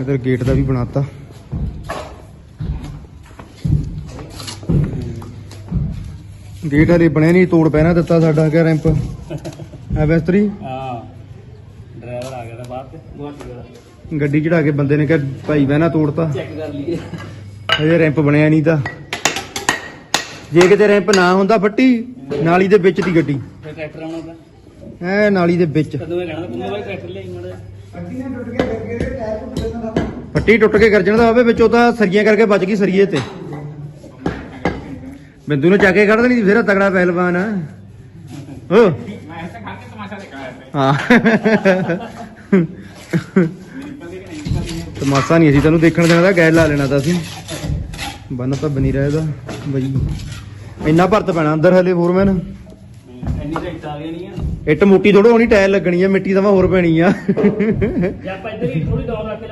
[SPEAKER 1] ਇਧਰ ਗੇਟ ਦਾ ਵੀ ਬਣਾਤਾ। ਗੇਟ ਹਲੇ ਬਣਿਆ ਨਹੀਂ ਤੋੜ ਪੈਣਾ ਦਿੱਤਾ ਸਾਡਾ ਕਿਆ ਰੈਂਪ। ਐ ਵੈਸਤਰੀ
[SPEAKER 4] ਹਾਂ ਡਰਾਈਵਰ ਆ ਗਿਆ ਤਾਂ ਬਾਅਦ ਤੇ ਗੁਆਟੀ
[SPEAKER 1] ਗੱਡੀ ਚੜਾ ਕੇ ਬੰਦੇ ਨੇ ਕਿਹਾ ਭਾਈ ਬਹਿਣਾ ਤੋੜਤਾ।
[SPEAKER 4] ਚੈੱਕ ਕਰ ਲਈਏ।
[SPEAKER 1] ਹਜੇ ਰੈਂਪ ਬਣਿਆ ਨਹੀਂ ਤਾਂ। ਜੇ ਕਿਤੇ ਰੈਂਪ ਨਾ ਹੁੰਦਾ ਫੱਟੀ ਨਾਲੀ ਦੇ ਵਿੱਚ ਦੀ ਗੱਡੀ
[SPEAKER 4] फिर ट्रैक्टर आना था
[SPEAKER 1] ਐ ਨਾਲੀ ਦੇ ਵਿੱਚ
[SPEAKER 4] कदों में कहना तुमने भाई ट्रैक्टर ले मड़े
[SPEAKER 1] ਪੱਟੀ ਟੁੱਟ ਕੇ ਗਰਜਣ ਦਾ ਹੋਵੇ ਵਿੱਚ ਉਹ ਤਾਂ ਸਰੀਆਂ ਕਰਕੇ ਬਚ ਗਈ ਸਰੀਏ ਤੇ ਬਿੰਦੂ ਨੂੰ ਚੱਕ ਕੇ ਕੱਢ ਦੇਣੀ ਸੀ, ਫਿਰ ਤਗੜਾ ਪਹਿਲਵਾਨ ਆ ਓ
[SPEAKER 2] मैं ऐसे खा के तमाशा देखा है
[SPEAKER 1] ਹਾਂ
[SPEAKER 2] निकलती कि नहीं निकलती है
[SPEAKER 1] ਤਮਾਸਾ ਨਹੀਂ ਅਸੀਂ ਤੈਨੂੰ ਦੇਖਣ ਦੇਣਾ ਤਾਂ ਗੈਰ ਲਾ ਲੈਣਾ ਤਾਂ ਅਸੀਂ ਬੰਨ ਤਾਂ ਬਣੀ ਰਹੇਗਾ ਬਈ। ਇੰਨਾ ਭਰਤ ਪੈਣਾ ਅੰਦਰ ਹਲੇ ਫੋਰਮੈਨ
[SPEAKER 4] ਇੰਨੀ ਟਾਈਟ ਆ ਗਈ ਨਹੀਂ ਆ।
[SPEAKER 1] ਇੱਟ ਮੋਟੀ ਥੋੜਾ ਹੋਣੀ ਟਾਇਲ ਲੱਗਣੀ ਆ ਮਿੱਟੀ ਤਾਂ ਹੋਰ ਪੈਣੀ ਆ।
[SPEAKER 4] ਜੇ ਆਪਾਂ ਇੱਧਰ ਹੀ ਥੋੜੀ ਡੌਰ ਰੱਖ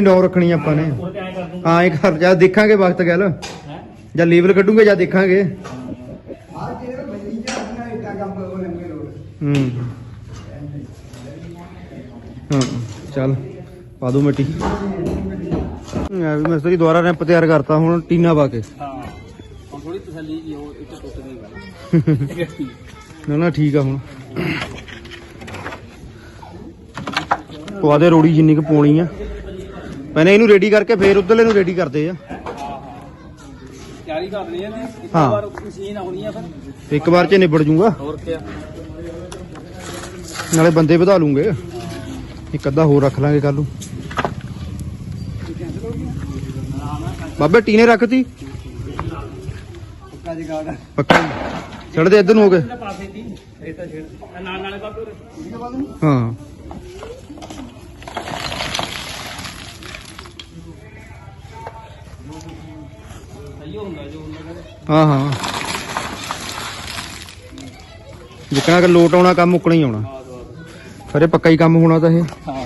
[SPEAKER 1] ਡੌਰ ਰੱਖਣੀ ਆਪਾਂ ਨੇ?
[SPEAKER 4] ਕਰ
[SPEAKER 1] ਹਾਂ ਇੱਕ ਹਰ ਜਾ ਦੇਖਾਂਗੇ ਵਕਤ ਗੱਲ।
[SPEAKER 4] ਹੈ?
[SPEAKER 1] ਜਾਂ ਲੇਬਲ ਕੱਢੂਗੇ ਜਾਂ ਦੇਖਾਂਗੇ। ਹੂੰ। ਹਾਂ ਚੱਲ ਪਾ ਦੋ ਮਿੱਟੀ। ਆ ਵੀ ਮਿਸਤਰੀ ਦੁਬਾਰਾ ਰੈਂਪ ਤਿਆਰ ਕਰਤਾ ਹੁਣ ਟੀਨਾ ਪਾ ਕੇ।
[SPEAKER 4] ਹਾਂ ਹੁਣ ਥੋੜੀ ਤਸੱਲੀ ਜੀ ਉਹ ਇੱਕ ਟੁੱਟ ਗਈ ਗੱਲ
[SPEAKER 1] ਨਾ ਨਾ ਠੀਕ ਆ ਹੁਣ। ਪਵਾ ਦੇ ਰੋੜੀ ਜਿੰਨੀ ਕੁ ਪਾਉਣੀ ਆ। ਪਹਿਲੇ ਇਹਨੂੰ ਰੈਡੀ ਕਰਕੇ ਫੇਰ ਉਧਰਲੇ ਨੂੰ ਰੈਡੀ ਕਰਦੇ ਆ।
[SPEAKER 4] ਤਿਆਰੀ ਕਰ ਲਈ ਜਾਂਦੀ ਇੱਕ
[SPEAKER 1] ਹਾਂ।
[SPEAKER 4] ਵਾਰ ਮਸ਼ੀਨ ਆਉਣੀ ਆ ਫਿਰ।
[SPEAKER 1] ਇੱਕ ਵਾਰ ਚ ਨਿਬੜ ਜੂਗਾ।
[SPEAKER 4] ਹੋਰ ਕਿਆ।
[SPEAKER 1] ਨਾਲੇ ਬੰਦੇ ਵਧਾ ਲੂੰਗੇ। ਇੱਕ ਅੱਧਾ ਹੋਰ ਰੱਖ ਲਾਂਗੇ ਕੱਲ ਨੂੰ। ਬਾਬੇ ਟੀਨੇ ਰੱਖਤੀ?
[SPEAKER 3] ਪੱਕਾ ਜਗਾੜ।
[SPEAKER 1] ਪੱਕਾ ਛੱਡ ਦੇ ਇੱਧਰ ਨੂੰ ਹੋ ਗਏ
[SPEAKER 4] ਇਹਦਾ ਪਾਸੇ ਦੀ। ਰੇਤਾ ਛੇੜ ਇਹ ਨਾਲ ਨਾਲੇ ਬਾਬੂ
[SPEAKER 1] ਹਾਂ। ਹਾਂ ਹਾਂ। ਜਿੱਕਣਾ ਕਿ ਲੋਟ ਆਉਣਾ ਕੰਮ ਮੁੱਕਣਾ ਹੀ ਆਉਣਾ। ਖਰੇ ਪੱਕਾ ਹੀ ਕੰਮ ਹੋਣਾ ਤਾਂ ਇਹ।
[SPEAKER 4] ਹਾਂ।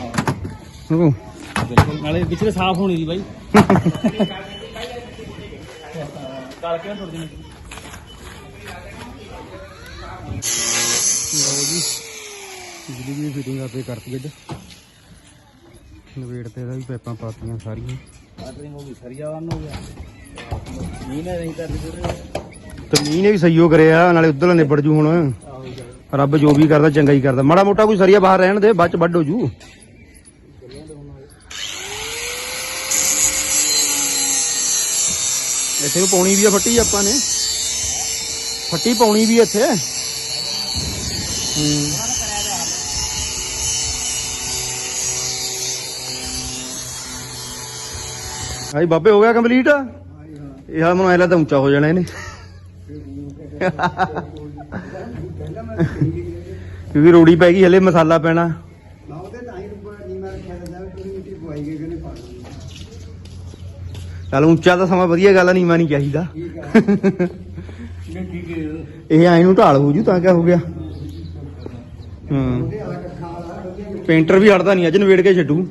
[SPEAKER 4] ਬਿਲਕੁਲ ਨਾਲੇ ਪਿਛਲੇ ਸਾਫ਼ ਹੋਣੀ ਦੀ ਬਾਈ। ਕਾਲ ਕਿਉਂ ਟੁੱਟ ਜਣੀ
[SPEAKER 1] ਲਓ ਜੀ ਬਿਜਲੀ ਦੀ ਫਿਟਿੰਗ ਆਪੇ ਕਰਤੀ ਅੱਜ। ਨਵੇੜ ਤੇ ਇਹਦਾ ਵੀ ਪੈਪਾਂ ਪਾਤੀਆਂ ਸਾਰੀਆਂ।
[SPEAKER 4] ਆਰਡਰਿੰਗ ਹੋ ਗਈ ਸਰੀਆ ਵਨ ਹੋ ਗਿਆ। ਨਾ ਨਹੀਂ ਕਰਦੀ ਤੇ
[SPEAKER 1] ਮੀਂਹ ਨੇ ਵੀ ਸਹੀਓ ਕਰਿਆ ਨਾਲੇ ਉਧਰ ਨਿਬੜ ਜੂ ਹੁਣ। ਰੱਬ ਜੋ ਵੀ ਕਰਦਾ ਚੰਗਾ ਹੀ ਕਰਦਾ। ਮਾੜਾ ਮੋਟਾ ਕੋਈ ਸਰੀਆ ਬਾਹਰ ਰਹਿਣ ਦੇ ਬਾਅਦ ਚ ਵੱਢ ਹੋ ਜੂ। ਇੱਥੇ ਨੂੰ ਪਾਉਣੀ ਵੀ ਆ ਫੱਟੀ ਆਪਾਂ ਨੇ। ਫੱਟੀ ਪਾਉਣੀ ਵੀ ਇੱਥੇ। ਹੂੰ। ਹਾਈ ਬਾਬੇ ਹੋ ਗਿਆ ਕੰਪਲੀਟ ਇਹ ਹਾਲ ਮੈਨੂੰ ਐ ਲੱਗਦਾ ਉੱਚਾ ਹੋ ਜਾਣਾ ਇਹਨੇ। ਕਿਉਂਕਿ ਰੋੜੀ ਪੈ ਗਈ, ਹਲੇ ਮਸਾਲਾ ਪੈਣਾ
[SPEAKER 3] ਨਾ ਉਹਦੇ ਤਾਂ ਹੀ ਉੱਪਰ ਨਹੀਂ ਮੈਂ ਰੱਖਿਆ ਤਾਂ ਪੂਰੀ ਮਿੱਟੀ ਪਵਾਈ ਗਈ ਕਿ ਪਾ ਲਈ
[SPEAKER 1] ਚੱਲ ਉੱਚਾ ਤਾਂ ਸਮਾਂ ਵਧੀਆ ਗੱਲ ਨਹੀਂ
[SPEAKER 4] ਮਾਨੀ ਚਾਹੀਦਾ।
[SPEAKER 1] ਇਹ ਐ ਨੂੰ ਢਾਲ ਹੋ ਜੂ, ਤਾਂ ਕਿਆ ਹੋ ਗਿਆ? ਹੂੰ। ਪੇਂਟਰ ਵੀ ਹਟਦਾ ਨਹੀਂ, ਅੱਜ ਨਵੇੜ ਕੇ ਛੱਡੂ।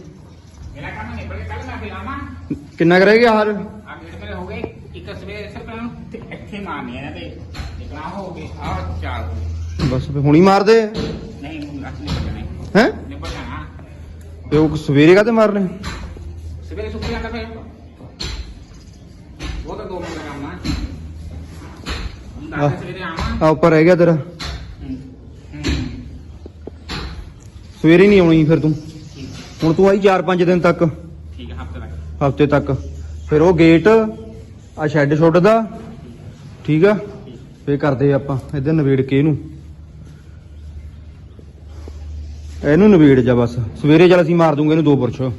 [SPEAKER 1] ਕਿੰਨਾ ਕਰ ਗਿਆ ਹਾਰ? ਬਸ ਫੇ ਹੁਣੀ ਮਾਰ ਦੇ
[SPEAKER 2] ਨਹੀਂ ਨਹੀਂ
[SPEAKER 1] ਹੈ?
[SPEAKER 2] ਨਿਬੜ ਜਾਣਾ
[SPEAKER 1] ਤੇ ਉਹ ਸਵੇਰੇ ਕਾਤੇ ਮਾਰਨੇ?
[SPEAKER 2] ਸਵੇਰੇ ਸੁੱਕ ਜਾਂਦਾ
[SPEAKER 1] ਫੇਰ
[SPEAKER 2] ਉਹ ਤਾਂ ਦਾ
[SPEAKER 1] ਆ ਉੱਪਰ ਰਹਿ ਗਿਆ ਤੇਰਾ
[SPEAKER 2] ਹੂੰ।
[SPEAKER 1] ਹੂੰ। ਨਹੀਂ ਆਉਣੀ ਫਿਰ ਤੂੰ ਠੀਕ ਹੁਣ ਤੂੰ ਆਈ 4-5 ਦਿਨ ਤੱਕ
[SPEAKER 2] ਠੀਕ ਹੈ ਹਫ਼ਤੇ ਤੱਕ
[SPEAKER 1] ਹਫ਼ਤੇ ਤੱਕ ਫਿਰ ਉਹ ਗੇਟ ਆ ਸ਼ੈੱਡ ਛੁੱਟ ਦਾ ਠੀਕ ਆ ਫੇਰ ਕਰਦੇ ਆਪਾਂ ਇਹਦੇ ਨਵੇੜ ਕੇ ਇਹਨੂੰ ਇਹਨੂੰ ਨਵੇੜ ਜਾ ਬਸ ਸਵੇਰੇ ਚੱਲ ਅਸੀਂ ਮਾਰ ਦੂੰਗੇ ਇਹਨੂੰ ਦੋ ਬੁਰਸ਼
[SPEAKER 2] ਆ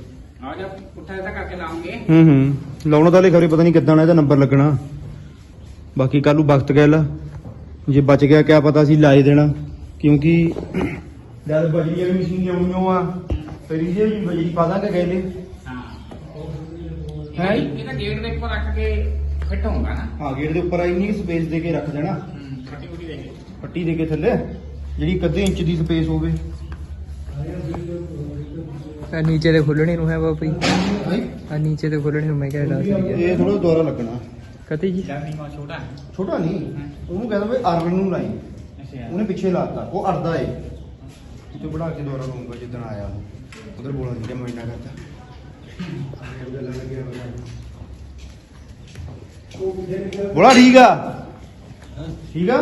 [SPEAKER 2] ਜਾ ਪੁੱਠਾ ਤਾਂ ਕਰਕੇ ਲਾਉਂਗੇ
[SPEAKER 1] ਹੂੰ ਹੂੰ ਲਾਉਣਾ ਤਾਂ ਲੈ ਪਤਾ ਨਹੀਂ ਕਿੱਦਾਂ ਇਹਦਾ ਨੰਬਰ ਲੱਗਣਾ। ਬਾਕੀ ਕੱਲ ਨੂੰ ਵਕਤ ਗੈਲ ਜੇ ਬਚ ਗਿਆ ਕਿਆ ਪਤਾ ਸੀ ਲਾਏ ਦੇਣਾ। ਕਿਉਂਕਿ ਜਦ ਬਜਰੀ ਵਾਲੀ ਮਸ਼ੀਨ ਲਿਆਉਣੀਓ ਆ ਫਿਰ ਇਹ ਜੀ ਬਜਰੀ ਪਾ ਦਾਂਗੇ ਗੈਲੇ
[SPEAKER 2] ਹੈ ਇਹ ਗੇਟ ਦੇ ਉੱਪਰ ਰੱਖ ਕੇ ਫਿੱਟ ਹੋਊਗਾ ਨਾ।
[SPEAKER 1] ਹਾਂ ਗੇਟ ਦੇ ਉੱਪਰ ਇੰਨੀ ਸਪੇਸ ਦੇ ਕੇ ਰੱਖ ਦੇਣਾ।
[SPEAKER 2] ਫੱਟੀ ਦੇ ਕੇ।
[SPEAKER 1] ਫੱਟੀ ਦੇ ਕੇ ਥੱਲੇ। ਜਿਹੜੀ 1 ਇੰਚ ਦੀ ਸਪੇਸ ਹੋਵੇ।
[SPEAKER 3] ਆ ਨੀਚੇ ਤੇ ਖੁੱਲਣੇ ਨੂੰ ਹੈ ਬਾਪੀ ਆ ਨੀਚੇ ਤੇ ਖੁੱਲਣੇ ਨੂੰ ਮੈਂ ਕਿਹਾ ਡਾਸ
[SPEAKER 1] ਇਹ ਥੋੜਾ ਦੁਆਰਾ ਲੱਗਣਾ।
[SPEAKER 3] ਕਤੀ ਜੀ?
[SPEAKER 2] ਛੋਟਾ
[SPEAKER 1] ਛੋਟਾ ਨਹੀਂ। ਉਹਨੂੰ ਕਹਿੰਦਾ ਬਈ ਅਰਵਿੰਦ ਨੂੰ ਲਾਈ। ਉਹਨੇ ਪਿੱਛੇ ਲਾਤਾ। ਉਹ ਅੜਦਾ ਏ। ਤੂੰ ਬੜਾ ਕੇ ਦੁਆਰਾ ਲਾਉਂਗਾ ਜਿੱਦਣ ਆਇਆ ਉਧਰ ਬੋਲਾ ਜੀ ਮੈਂ ਇੰਨਾ ਕਰਤਾ। ਬੋਲਾ ਠੀਕ ਆ? ਠੀਕ ਆ?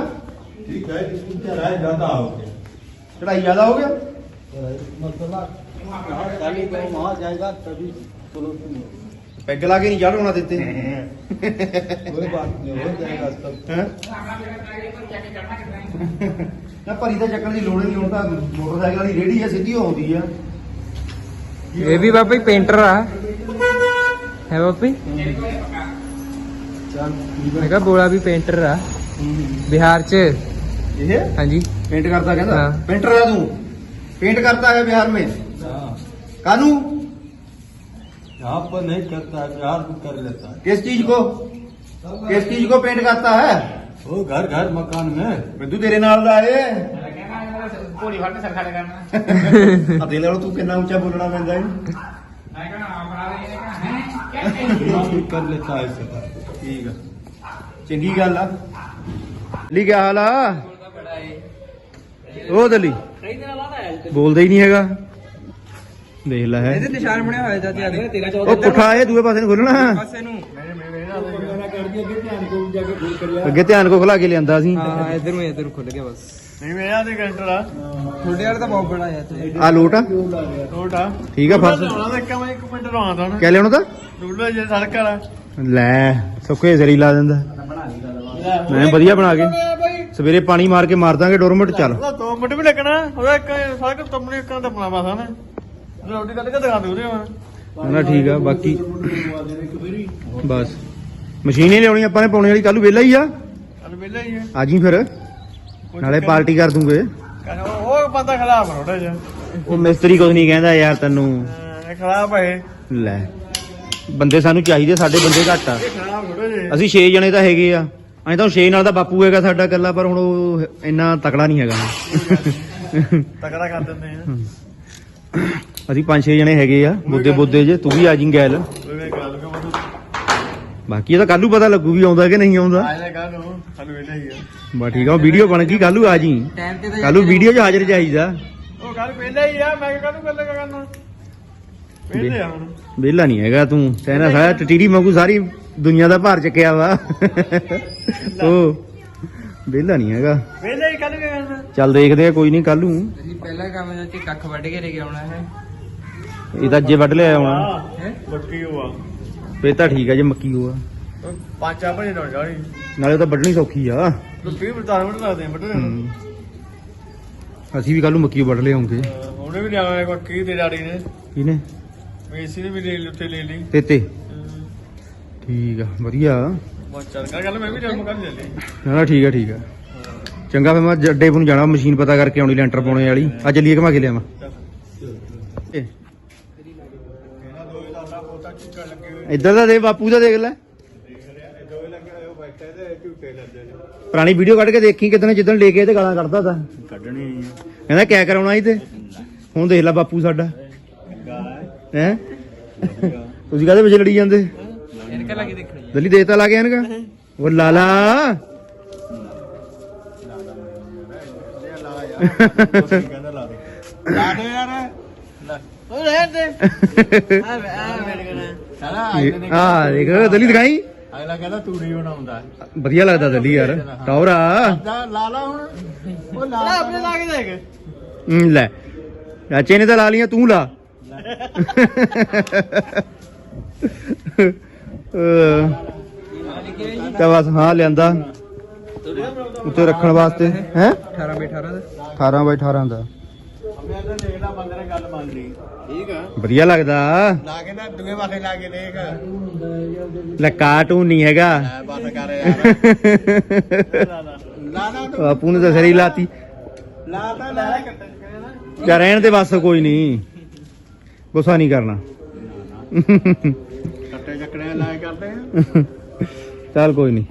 [SPEAKER 5] ਠੀਕ ਹੈ ਇਸ ਨੂੰ ਤੇ ਰਾਇ ਜ਼ਿਆਦਾ ਹੋ ਗਿਆ।
[SPEAKER 1] ਚੜਾਈ ਜ਼ਿਆਦਾ ਹੋ ਗਿਆ?
[SPEAKER 5] ਮਸਲਾ खाली कहीं वहाँ जाएगा तभी सोल्यूशन
[SPEAKER 1] ਪੈਗ ਲਾ ਕੇ ਨਹੀਂ ਚੜ੍ਹ ਹੋਣਾ ਦਿੱਤੇ
[SPEAKER 5] कोई बात नहीं हो जाएगा सब
[SPEAKER 1] ਹੈ ਨਾ ਭਰੀ ਤਾਂ ਚੱਕਣ ਦੀ ਲੋੜ ਹੀ ਨਹੀਂ ਹੁਣ ਤਾਂ ਮੋਟਰਸਾਈਕਲ ਦੀ ਰੇੜੀ ਆ ਸਿੱਧੀ ਆਉਂਦੀ ਆ
[SPEAKER 3] ਇਹ ਵੀ ਬਾਬਾ ਪੇਂਟਰ ਆ ਹੈ ਬਾਬਾ ਮੈਂ ਕਿਹਾ ਬੋਲਾ ਵੀ ਪੇਂਟਰ ਆ ਬਿਹਾਰ ਚ
[SPEAKER 1] ਇਹ
[SPEAKER 3] ਹਾਂਜੀ
[SPEAKER 1] पेंट करता कहता
[SPEAKER 3] हाँ।
[SPEAKER 1] पेंटर है तू पेंट करता है बिहार में कानू
[SPEAKER 5] यहाँ पर नहीं करता है बिहार में कर लेता है
[SPEAKER 1] किस चीज को किस चीज को पेंट करता है
[SPEAKER 5] वो घर घर मकान में
[SPEAKER 1] ਬਿੱਦੂ ਤੇਰੇ ਨਾਲ ਦਾ ਏ
[SPEAKER 2] ਭੋਲੀ ਫੜ ਕੇ ਸਿਰ ਖੜੇ ਕਰਨਾ
[SPEAKER 1] ਆ ਦੇ ਲੈ ਤੂੰ ਕਿੰਨਾ ਉੱਚਾ ਬੋਲਣਾ ਪੈਂਦਾ ਏ
[SPEAKER 2] ਮੈਂ ਕਹਣਾ ਆਪਣਾ ਇਹ ਕਹਣਾ ਹੈ
[SPEAKER 5] कर लेता है इससे
[SPEAKER 1] ਠੀਕ ਆ ਚੰਗੀ ਗੱਲ ਆ ਲਈ ਕਿਆ ਹਾਲ ਆ ਉਹ ਦਲੀ
[SPEAKER 4] ਕਈ ਦਿਨਾਂ ਬਾਅਦ ਆਇਆ ਜੀ
[SPEAKER 1] ਬੋਲਦਾ ਹੀ ਨਹੀਂ ਹੈਗਾ ਦੇਖ ਲੈ ਹੈ।
[SPEAKER 3] ਇਹਦੇ ਨਿਸ਼ਾਨ ਬਣੇ ਹੋਏ ਚਾਚੇ ਆ ਦੇਖ ਤੇਰਾ
[SPEAKER 1] ਉਹ ਪੁੱਠਾ ਦੂਏ ਪਾਸੇ ਨੂੰ ਖੋਲਣਾ।
[SPEAKER 3] ਪਾਸੇ ਨੂੰ।
[SPEAKER 1] ਅੱਗੇ ਧਿਆਨ ਕੋ ਖੁਲਾ ਕੇ ਲਿਆਂਦਾ ਸੀ।
[SPEAKER 3] ਹਾਂ ਇਧਰ ਨੂੰ ਖੁੱਲ ਗਿਆ ਬਸ।
[SPEAKER 5] ਨਹੀਂ ਮੇਰਾ ਤੇ ਕੈਂਟਰ ਆ।
[SPEAKER 3] ਤੁਹਾਡੇ ਵਾਲਾ ਤਾਂ ਬਹੁਤ ਬੜਾ
[SPEAKER 1] ਆ ਲੈ ਸੁੱਕੇ ਜ਼ਰੀ ਲਾ ਦਿੰਦਾ। ਮੈਂ ਵਧੀਆ ਬਣਾ ਕੇ। ਸਵੇਰੇ ਪਾਣੀ ਮਾਰ ਕੇ ਮਾਰ ਦਾਂਗੇ ਡੋਰਮਟ ਚੱਲ।
[SPEAKER 5] 2 ਮਿੰਟ ਵੀ ਲੱਗਣਾ। ਉਹਦਾ ਇੱਕ ਸੜਕ ਤੁਮਨੇ ਇੱਕ ਤਾਂ ਬਣਾ ਬਸਾਂ ਰੋਟੀ ਕੱਢ ਕੇ ਦਿਖਾ ਦੇ ਉਹਦੇ ਹੁਣ
[SPEAKER 1] ਨਾ ਠੀਕ ਆ ਬਾਕੀ ਬਸ। ਮਸ਼ੀਨ ਹੀ ਲਿਆਉਣੀ ਆਪਾਂ ਨੇ ਪਾਉਣੇ ਵਾਲੀ ਕੱਲੂ ਵਿਹਲਾ ਹੀ ਆ।
[SPEAKER 5] ਚੱਲ ਵਿਹਲਾ ਹੀ ਹੈ
[SPEAKER 1] ਆ ਜੀ ਫਿਰ। ਨਾਲੇ ਪਾਰਟੀ ਕਰ ਦੂੰਗੇ।
[SPEAKER 5] ਉਹ ਬੰਦਾ ਖਰਾਬ ਰੋੜਾ ਜਿਹਾ।
[SPEAKER 1] ਉਹ ਮਿਸਤਰੀ ਕੁਝ ਨਹੀਂ ਕਹਿੰਦਾ ਯਾਰ ਤੈਨੂੰ।
[SPEAKER 5] ਇਹ ਖਰਾਬ ਹੈ
[SPEAKER 1] ਲੈ ਬੰਦੇ ਸਾਨੂੰ ਚਾਹੀਦੇ ਸਾਡੇ ਬੰਦੇ ਘੱਟ ਆ।
[SPEAKER 5] ਜੇ
[SPEAKER 1] ਅਸੀਂ 6 ਜਣੇ ਤਾਂ ਹੈਗੇ ਆ। ਅਸੀਂ ਤਾਂ 6 ਨਾਲ ਦਾ ਬਾਪੂ ਹੈਗਾ ਸਾਡਾ ਇਕੱਲਾ ਪਰ ਹੁਣ ਉਹ ਇੰਨਾ ਤਕੜਾ ਨਹੀਂ ਹੈਗਾ।
[SPEAKER 5] ਤਕੜਾ ਕਰ ਦਿੰਦੇ ਆ।
[SPEAKER 1] ਅਸੀਂ 5-6 ਜਣੇ ਹੈਗੇ ਆ ਬੁੱਧੇ ਬੁੱਧੇ ਜੇ ਤੂੰ ਵੀ ਆ ਜੀ ਗੈਲ। ਬਾਕੀ ਇਹ ਤਾਂ ਕੱਲੂ ਪਤਾ ਲੱਗੂ ਵੀ ਆਉਂਦਾ ਕਿ ਨਹੀਂ ਆਉਂਦਾ।
[SPEAKER 5] ਆਇਆ ਨੂੰ ਸਾਨੂੰ ਵਿਹਲਾ ਹੀ ਆ।
[SPEAKER 1] ਬਾ ਠੀਕ ਆ ਵੀਡੀਓ ਬਣ ਗਈ ਕੱਲੂ ਆ ਜੀ।
[SPEAKER 3] ਟਾਈਮ ਤੇ
[SPEAKER 1] ਕੱਲੂ ਵੀਡੀਓ 'ਚ ਹਾਜ਼ਰ ਚਾਹੀਦਾ
[SPEAKER 5] ਉਹ ਗੱਲ ਵਿਹਲਾ ਹੀ ਆ ਮੈਂ ਕਾਹਨੂੰ ਗੱਲ ਕਰਨਾ। ਵਿਹਲੇ ਆ ਹੁਣ।
[SPEAKER 1] ਵਿਹਲਾ ਨਹੀਂ ਹੈਗਾ ਤੂੰ। ਕਹਿਣਾ ਸਾਰਾ ਟਟੀਰੀ ਵਾਂਗੂ ਸਾਰੀ ਦੁਨੀਆ ਦਾ ਭਾਰ ਚੱਕਿਆ ਵਾ। ਉਹ ਵਿਹਲਾ ਨਹੀਂ ਹੈਗਾ।
[SPEAKER 5] ਕੱਲ
[SPEAKER 1] ਚੱਲ ਦੇਖਦੇ ਆ ਕੋਈ ਨਹੀਂ ਕੱਲੂ
[SPEAKER 3] ਅਸੀਂ ਪਹਿਲਾ ਕੰਮ ਦਾ ਕਿ ਕੱਖ ਵੱਢ ਕੇ ਲੈ ਕੇ ਆਉਣਾ ਹੈ।
[SPEAKER 1] ਇਹ ਤਾਂ ਅੱਜੇ ਵੱਢ ਲਿਆ ਆਉਣਾ
[SPEAKER 5] ਹਾਂ? ਬੱਕੀ ਹੋਆ
[SPEAKER 1] ਫੇਰ ਤਾਂ ਠੀਕ ਆ ਜੇ ਮੱਕੀ ਹੋਆ
[SPEAKER 5] ਪੰਜ ਆ ਭਜੇ ਨਾ ਜਾਣੀ
[SPEAKER 1] ਨਾਲੇ ਉਹ ਤਾਂ ਵੱਢਣੀ ਸੌਖੀ ਆ।
[SPEAKER 5] ਤੂੰ 20 ਬਤਾਰ ਮਿੰਟ ਲੱਗਦੇ ਬੱਟੇ
[SPEAKER 1] ਹੂੰ। ਅਸੀਂ ਵੀ ਕੱਲੂ ਮੱਕੀ ਵੱਢ ਲਿਆਉਂਗੇ
[SPEAKER 5] ਉਹਨੇ ਵੀ ਲਿਆਇਆ ਬੱਕੀ ਤੇ ਡਾੜੀ ਨੇ।
[SPEAKER 1] ਕਿਨੇ
[SPEAKER 5] ਮੇਸੀ ਨੇ ਵੀ ਲੈ ਲਈ ਉੱਤੇ ਲੈ ਲਈ।
[SPEAKER 1] ਤੇ ਤੇ ਠੀਕ ਆ ਵਧੀਆ।
[SPEAKER 5] ਬਸ ਚੱਲ ਕਰ ਗੱਲ ਮੈਂ ਵੀ ਜਨਮ ਕਰ ਲੈ ਲਈ
[SPEAKER 1] ਨਾ ਨਾ ਠੀਕ ਆ ਠੀਕ ਆ। ਚੰਗਾ ਫੇ ਮੈਂ ਜੱਡੇ ਨੂੰ ਜਾਣਾ ਮਸ਼ੀਨ ਪਤਾ ਕਰਕੇ ਆਉਣੀ ਲੈਂਟਰ ਪਾਉਣੇ ਵਾਲੀ। ਆ ਚੱਲੀਏ ਘਮਾ ਕੇ ਲਿਆਵਾਂ? ਇਹ, ਇੱਧਰ ਦਾ ਦੇ ਬਾਪੂ ਦਾ ਦੇਖ ਲੈ। ਪੁਰਾਣੀ ਵੀਡੀਓ ਕੱਢ ਕੇ ਦੇਖੀ ਕਿਦਣ ਜਿੱਦਣ ਲੈ ਕੇ ਤੇ ਗਾਲਾਂ ਕੱਢਦਾ ਤਾ।
[SPEAKER 5] ਕੱਢਣੀ
[SPEAKER 1] ਕਹਿੰਦਾ ਕਿਆ ਕਰਾਉਣਾ ਸੀ ਤੇ? ਹੁਣ ਦੇਖ ਲੈ ਬਾਪੂ ਸਾਡਾ। ਹੈ? ਤੁਸੀਂ ਕਾਹਦੇ ਵਿੱਚ ਲੜੀ ਜਾਂਦੇ?
[SPEAKER 3] ਇਨਕਾ ਲੱਗੀ ਦੇਖਣੀ
[SPEAKER 1] ਦਿੱਲੀ ਦੇਤਾ ਲਾ ਕੇ ਆਣਗਾ ਉਹ ਲਾਲਾ!
[SPEAKER 5] ਕਹਿੰਦਾ ਲਾ ਦੇ ਲਾ ਦੇ ਯਾਰ ਉਹ ਰਹਿਣ ਦੇ ਆ ਆ ਮੇਰੇ ਕੋਲ ਸਾਲਾ
[SPEAKER 1] ਆ ਦੇਖ ਦਿੱਲੀ ਦਿਖਾਈ
[SPEAKER 5] ਅਗਲਾ ਕਹਿੰਦਾ ਤੂੰ ਨਹੀਂ ਬਣਾਉਂਦਾ
[SPEAKER 1] ਵਧੀਆ ਲੱਗਦਾ ਦਲੀ ਯਾਰ ਟੌਰਾ
[SPEAKER 5] ਲਾ ਲਾ ਹੁਣ ਉਹ ਲਾ ਆਪਣੇ ਲਾ ਕੇ ਦੇਖ
[SPEAKER 1] ਲੈ ਚਾਚੇ ਨੇ ਤਾਂ ਲਾ ਲੀਆਂ ਤੂੰ ਲਾ ਅਹ, ਤਾਂ ਬਸ ਹਾਂ ਲਿਆਂਦਾ ਉੱਤੇ ਰੱਖਣ ਵਾਸਤੇ? ਹੈ?
[SPEAKER 3] 18 ਬై 18 ਦਾ।
[SPEAKER 1] 18 ਬਾਈ 18 ਦਾ।
[SPEAKER 5] ਮੈਂ ਤਾਂ ਦੇਖਦਾ ਬੰਦੇ ਨੇ ਗੱਲ ਮੰਨ ਲਈ ਠੀਕ ਆ।
[SPEAKER 1] ਵਧੀਆ ਲੱਗਦਾ।
[SPEAKER 5] ਲਾ ਕੇ ਨਾ ਦੂਏ ਪਾਸੇ ਲਾ ਕੇ ਦੇਖ।
[SPEAKER 1] ਲੈ ਕਾਰਟੂਨ ਨਹੀਂ ਹੈਗਾ।
[SPEAKER 5] ਲੈ ਬਸ ਕਰ ਯਾਰ। ਲਾ ਲਾ ਲਾ ਲਾ ਤੂੰ।
[SPEAKER 1] ਬਾਪੂ ਨੇ ਤਾਂ ਸਰੀ ਲਾਤੀ।
[SPEAKER 5] ਲਾ ਤਾਂ ਲੈ। ਕੱਟੇ
[SPEAKER 1] ਚਾ ਰਹਿਣ ਦੇ ਬਸ ਕੋਈ ਨਹੀਂ ਗੁੱਸਾ ਨਹੀਂ ਕਰਨਾ।
[SPEAKER 5] ਕੱਟੇ ਚੱਕੜੇ ਲਾਏ ਕਰਦੇ ਆ।
[SPEAKER 1] ਚੱਲ ਕੋਈ ਨਹੀਂ